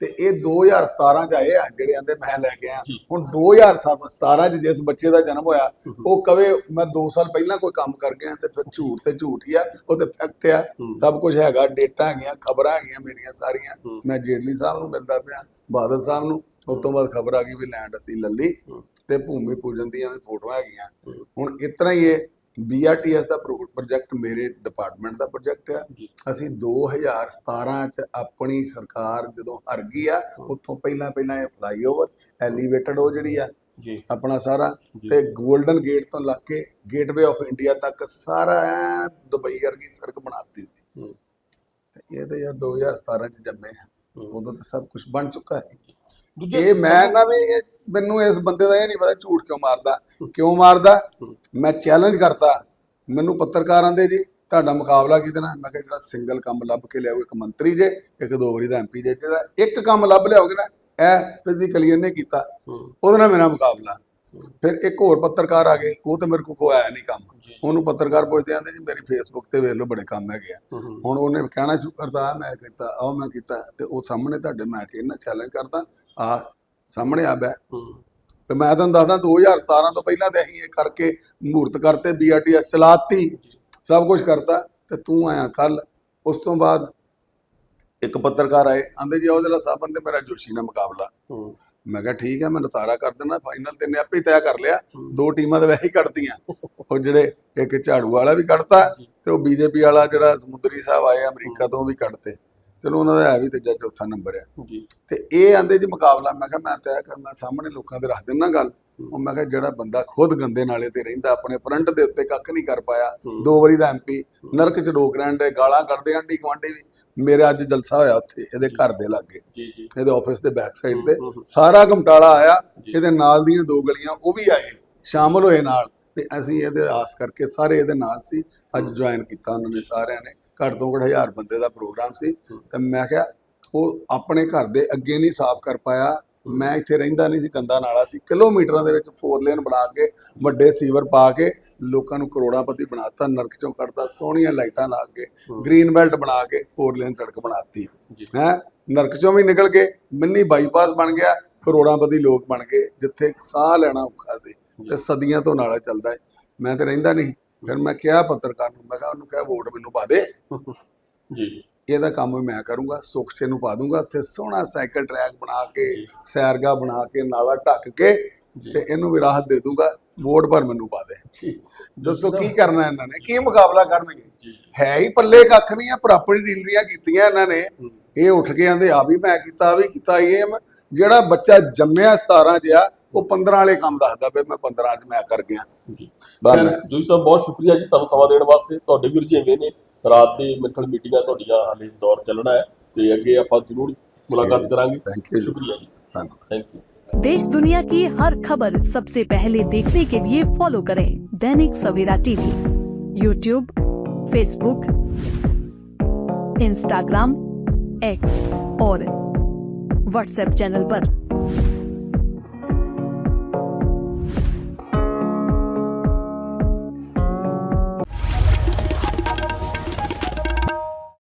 ਤੇ ਇਹ 2017 ਚ ਆਏ ਆ ਜਿਹੜੇ ਆਂਦੇ ਮੈਂ ਲੈ ਕੇ ਜੀ। ਹੁਣ 2017 ਚ ਜਿਸ ਬੱਚੇ ਦਾ ਜਨਮ ਹੋਇਆ ਉਹ ਕਵੇ ਮੈਂ 2 ਸਾਲ ਪਹਿਲਾਂ ਕੋਈ ਕੰਮ ਕਰ ਗਿਆ ਤੇ ਫਿਰ ਝੂਠ ਤੇ ਝੂਠ ਹੀ ਆ ਉਹ ਤੇ ਫੈਕਟ ਆ। ਸਭ ਕੁਝ ਹੈਗਾ ਡੇਟਾ ਹੈਗੀਆਂ ਖਬਰਾਂ ਹੈਗੀਆਂ ਮੇਰੀਆਂ ਸਾਰੀਆਂ। ਮੈਂ ਜੇਟਲੀ ਸਾਹਿਬ ਨੂੰ ਮਿਲਦਾ ਪਿਆ ਬਾਦਲ ਸਾਹਿਬ ਨੂੰ। ਉਸ ਤੋਂ ਬਾਅਦ ਖਬਰ ਆ ਗਈ ਵੀ ਲੈਂਡ ਅਸੀਂ ਲੱਲੀ ਤੇ ਭੂਮੀ ਪੂਜਨ ਦੀਆਂ ਵੀ ਫੋਟੋਆਂ ਹੈਗੀਆਂ। ਹੁਣ ਇਤਨਾ ਹੀ ਇਹ ਬੀਆਰਟੀਐਸ ਦਾ ਪ੍ਰੋਜੈਕਟ ਮੇਰੇ ਡਿਪਾਰਟਮੈਂਟ ਦਾ ਪ੍ਰੋਜੈਕਟ ਆ। ਅਸੀਂ 2017 ਚ ਆਪਣੀ ਸਰਕਾਰ ਜਦੋਂ ਹਰ ਗਈ ਆ ਉੱਥੋਂ ਪਹਿਲਾਂ ਪਹਿਲਾਂ ਇਹ ਫਲਾਈਓਵਰ ਐਲੀਵੇਟਡ ਉਹ ਜਿਹੜੀ ਆ। ਆਪਣਾ ਸਾਰਾ। ਤੇ 골ਡਨ ਗੇਟ ਤੋਂ ਲੱਗ ਕੇ ਗੇਟਵੇ ਆਫ ਇੰਡੀਆ ਤੱਕ ਸਾਰਾ ਦੁਬਈ ਵਰਗੀ ਸੜਕ ਬਣਾਤੀ ਸੀ। ਇਹ ਤੇ ਯਾਰ 2017 ਚ ਜੰਮੇ ਆ। ਉਦੋਂ ਤਾਂ ਸਭ ਕੁਝ ਬਣ ਚੁੱਕਾ ਹੈ ਇਹ ਮੈਂ ਨਾ ਵੀ ਇਹ- ਮੈਨੂੰ ਇਸ ਬੰਦੇ ਦਾ ਇਹ ਨਹੀਂ ਪਤਾ ਝੂਠ ਕਿਉਂ ਮਾਰਦਾ ਕਿਉਂ ਮਾਰਦਾ। ਮੈਂ ਚੈਲੰਜ ਕਰਤਾ। ਮੈਨੂੰ ਪੱਤਰਕਾਰ ਆਂਦੇ ਜੀ ਤੁਹਾਡਾ ਮੁਕਾਬਲਾ ਕਿਹਦੇ ਨਾਲ ਮੈਂ ਕਿਹਾ ਜਿਹੜਾ ਸਿੰਗਲ ਕੰਮ ਲੱਭ ਕੇ ਲਿਆਓ ਇੱਕ ਮੰਤਰੀ ਜੇ ਇੱਕ ਦੋ ਵਾਰੀ ਦਾ ਐਮਪੀ ਜੇ ਜਿਹੜਾ ਇੱਕ ਕੰਮ ਲੱਭ ਲਿਆਓਗੇ ਨਾ ਇਹ ਫਿਜ਼ੀਕਲੀ ਇਹਨੇ ਕੀਤਾ। ਉਹਦੇ ਨਾਲ ਮੇਰਾ ਮੁਕਾਬਲਾ। ਫਿਰ ਇੱਕ ਹੋਰ ਪੱਤਰਕਾਰ ਆ ਗਏ ਉਹ ਤਾਂ ਮੇਰੇ ਕੋਲ ਕੋਈ ਆਇਆ ਨਹੀਂ ਕੰਮ। ਉਹਨੂੰ ਪੱਤਰਕਾਰ ਪੁੱਛਦੇ ਆਂਦੇ ਜੀ ਮੇਰੀ ਫੇਸਬੁੱਕ ਤੇ ਵੇਖ ਲਓ ਬੜੇ ਕੰਮ ਹੈਗੇ ਆ। ਹੁਣ ਉਹਨੇ ਕਹਿਣਾ ਸ਼ੁਰੂ ਆਹ ਮੈਂ ਕੀਤਾ ਉਹ ਮੈਂ ਕੀਤਾ ਤੇ ਉਹ ਸਾਹਮਣੇ ਤੁਹਾਡੇ ਮੈਂ ਕਿ ਇਹਨਾਂ ਚੈਲੰਜ ਕਰਦਾ ਆ ਸਾਹਮਣੇ ਆ ਬੈ। ਤੇ ਮੈਂ ਤੁਹਾਨੂੰ ਦੱਸਦਾ 2017 ਤੋਂ ਪਹਿਲਾਂ ਤੇ ਅਸੀਂ ਇਹ ਕਰਕੇ ਮਹੂਰਤ ਕਰਤੇ ਬੀਆਰਟੀਐਸ ਚਲਾਤੀ ਸਭ ਕੁਝ ਕਰਤਾ ਤੇ ਤੂੰ ਆਇਆ ਕੱਲ ਉਸ ਤੋਂ ਬਾਅਦ ਇੱਕ ਪੱਤਰਕਾਰ ਆਏ ਆਂਦੇ ਜੀ ਉਹ ਜਿਹੜਾ ਸਾਹਿਬ ਬੰਦੇ ਮੇਰਾ ਜੋਸ਼ੀ ਨਾਲ ਮੁਕਾਬਲਾ। ਮੈਂ ਕਿਹਾ ਠੀਕ ਹੈ ਮੈਂ ਨਤਾਰਾ ਕਰ ਦਿੰਦਾ ਫਾਈਨਲ ਤੇ ਨੇ ਆਪੇ ਤੈਅ ਕਰ ਲਿਆ। ਦੋ ਟੀਮਾਂ ਤਾਂ ਵੈਸੇ ਹੀ ਕੱਢਤੀਆਂ। ਉਹ ਜਿਹੜੇ ਇੱਕ ਝਾੜੂ ਵਾਲਾ ਵੀ ਕੱਢਤਾ ਤੇ ਉਹ ਬੀਜੇਪੀ ਵਾਲਾ ਜਿਹੜਾ ਸਮੁੰਦਰੀ ਸਾਹਿਬ ਆਏ ਅਮਰੀਕਾ ਤੋਂ ਵੀ ਕੱਢਤੇ। ਚਲੋ ਉਹਨਾਂ ਦਾ ਹੈ ਵੀ ਤੀਜਾ ਚੌਥਾ ਨੰਬਰ ਆ। ਤੇ ਇਹ ਆਂਦੇ ਜੀ ਮੁਕਾਬਲਾ। ਮੈਂ ਕਿਹਾ ਮੈਂ ਤੈਅ ਕਰਨਾ ਸਾਹਮਣੇ ਲੋਕਾਂ ਦੇ ਰੱਖ ਦਿੰਨਾ ਗੱਲ। ਉਹ ਮੈਂ ਕਿਹਾ ਜਿਹੜਾ ਬੰਦਾ ਖੁਦ ਗੰਦੇ ਨਾਲੇ ਤੇ ਰਹਿੰਦਾ ਆਪਣੇ ਫਰੰਟ ਦੇ ਉੱਤੇ ਕੱਖ ਨਹੀਂ ਕਰ ਪਾਇਆ ਦੋ ਵਾਰੀ ਦਾ ਐਮਪੀ ਨਰਕ ਚ ਰੋਕ ਰਹਿਣ ਦੇ ਗਾਲਾਂ ਕੱਢਦੇ ਆਂਢੀ ਗੁਆਂਢੀ ਵੀ। ਮੇਰੇ ਅੱਜ ਜਲਸਾ ਹੋਇਆ ਉੱਥੇ ਇਹਦੇ ਘਰ ਦੇ ਲਾਗੇ। ਇਹਦੇ ਆਫਿਸ ਦੇ ਬੈਕ ਸਾਈਡ ਤੇ। ਸਾਰਾ ਘਮਟਾਲਾ ਆਇਆ ਇਹਦੇ ਨਾਲ ਦੀਆਂ ਦੋ ਗਲੀਆਂ ਉਹ ਵੀ ਆਏ ਸ਼ਾਮਲ ਹੋਏ ਨਾਲ। ਤੇ ਅਸੀਂ ਇਹਦੇ ਆਸ ਕਰਕੇ ਸਾਰੇ ਇਹਦੇ ਨਾਲ ਸੀ ਅੱਜ ਜੁਆਇਨ ਕੀਤਾ ਉਹਨਾਂ ਨੇ ਸਾਰਿਆਂ ਨੇ। ਘੱਟ ਤੋਂ ਘੱਟ ਹਜ਼ਾਰ ਬੰਦੇ ਦਾ ਪ੍ਰੋਗਰਾਮ ਸੀ। ਤੇ ਮੈਂ ਕਿਹਾ ਉਹ ਆਪਣੇ ਘਰ ਦੇ ਅੱਗੇ ਨਹੀਂ ਸਾਫ਼ ਕਰ ਪਾਇਆ ਮੈਂ ਇੱਥੇ ਰਹਿੰਦਾ ਨਹੀਂ ਸੀ ਗੰਦਾ ਨਾਲਾ ਸੀ। ਕਿਲੋਮੀਟਰਾਂ ਦੇ ਵਿੱਚ ਫੋਰ ਲੇਨ ਬਣਾ ਕੇ ਵੱਡੇ ਸੀਵਰ ਪਾ ਕੇ ਲੋਕਾਂ ਨੂੰ ਕਰੋੜਾਪਤੀ ਬਣਾਤਾ ਨਰਕ ਚੋਂ ਕੱਢਤਾ ਸੋਹਣੀਆਂ ਲਾਈਟਾਂ ਲਾ ਕੇ ਗ੍ਰੀਨ ਬੈਲਟ ਬਣਾ ਕੇ ਫੋਰ ਲੇਨ ਸੜਕ ਬਣਾਤੀ। ਹੈ? ਨਰਕ ਚੋਂ ਵੀ ਨਿਕਲ ਕੇ ਮਿੰਨੀ ਬਾਈਪਾਸ ਬਣ ਗਿਆ ਕਰੋੜਾਂਪਤੀ ਲੋਕ ਬਣ ਗਏ ਜਿੱਥੇ ਸਾਹ ਲੈਣਾ ਔਖਾ ਸੀ ਤੇ ਸਦੀਆਂ ਤੋਂ ਨਾਲਾ ਚੱਲਦਾ ਹੈ। ਮੈਂ ਤੇ ਰਹਿੰਦਾ ਨਹੀਂ। ਫਿਰ ਮੈਂ ਕਿਹਾ ਪੱਤਰਕਾਰ ਨੂੰ ਮੈਂ ਕਿਹਾ ਉਹਨੂੰ ਕਿਹਾ ਵੋਟ ਮੈਨੂੰ ਪਾ ਦੇ। ਜੀ। ਇਹਦਾ ਕੰਮ ਵੀ ਮੈਂ ਕਰੂੰਗਾ ਸੁਖਸੇ ਨੂੰ ਪਾ ਦੂੰਗਾ ਉੱਥੇ ਸੋਹਣਾ ਸਾਈਕਲ ਟਰੈਕ ਬਣਾ ਕੇ ਸੈਰਗਾ ਬਣਾ ਕੇ ਨਾਲਾ ਢੱਕ ਕੇ ਤੇ ਇਹਨੂੰ ਵੀ ਰਾਹਤ ਦੇ ਦੂੰਗਾ ਵੋਟ ਪਰ ਮੈਨੂੰ ਪਾ ਦੇ। ਜੀ। ਦੱਸੋ ਕੀ ਕਰਨਾ ਇਹਨਾਂ ਨੇ ਕੀ ਮੁਕਾਬਲਾ ਕਰਨਗੇ? ਜੀ। ਹੈ ਹੀ ਪੱਲੇ ਕੱਖ ਨਹੀਂ ਆ ਪ੍ਰਾਪਰਟੀ ਡੀਲਰੀਆਂ ਕੀਤੀਆਂ ਇਹਨਾਂ ਨੇ। ਇਹ ਉੱਠ ਕੇ ਆਂਦੇ ਆ ਵੀ ਮੈਂ ਕੀਤਾ ਵੀ ਕੀਤਾ ਇਹ ਜਿਹੜਾ ਬੱਚਾ ਜੰਮਿਆ 17 ਚ ਆ ਉਹ 15 ਵਾਲੇ ਕੰਮ ਦੱਸਦਾ ਵੀ ਮੈਂ 15 ਚ ਮੈਂ ਕਰ ਗਿਆ। ਜੀ। ਜੋਈ ਸਾਹਿਬ ਬਹੁਤ ਸ਼ੁਕਰੀਆ ਜੀ ਸਾਨੂੰ ਸਮਾਂ ਦੇਣ ਵਾਸਤੇ। ਤੁਹਾਡੇ ਵੀ ਰੁਝੇਵੇਂ ਨੇ। ਰਾਤ ਦੇ ਮਿੱਠਲ ਮੀਟਿੰਗਾਂ ਤੁਹਾਡੀਆਂ ਹਾਲੇ ਦੌਰ ਚੱਲਣਾ ਹੈ ਤੇ ਅੱਗੇ ਆਪਾਂ ਜ਼ਰੂਰ ਮੁਲਾਕਾਤ ਕਰਾਂਗੇ Thank you ਜੀ। ਸ਼ੁਕਰੀਆ ਜੀ ਧੰਨਵਾਦ ਥੈਂਕ ਯੂ देश दुनिया की हर खबर सबसे पहले देखने के लिए फॉलो करें Dainik Savera TV YouTube Facebook Instagram X और व्हाट्सएप चैनल पर।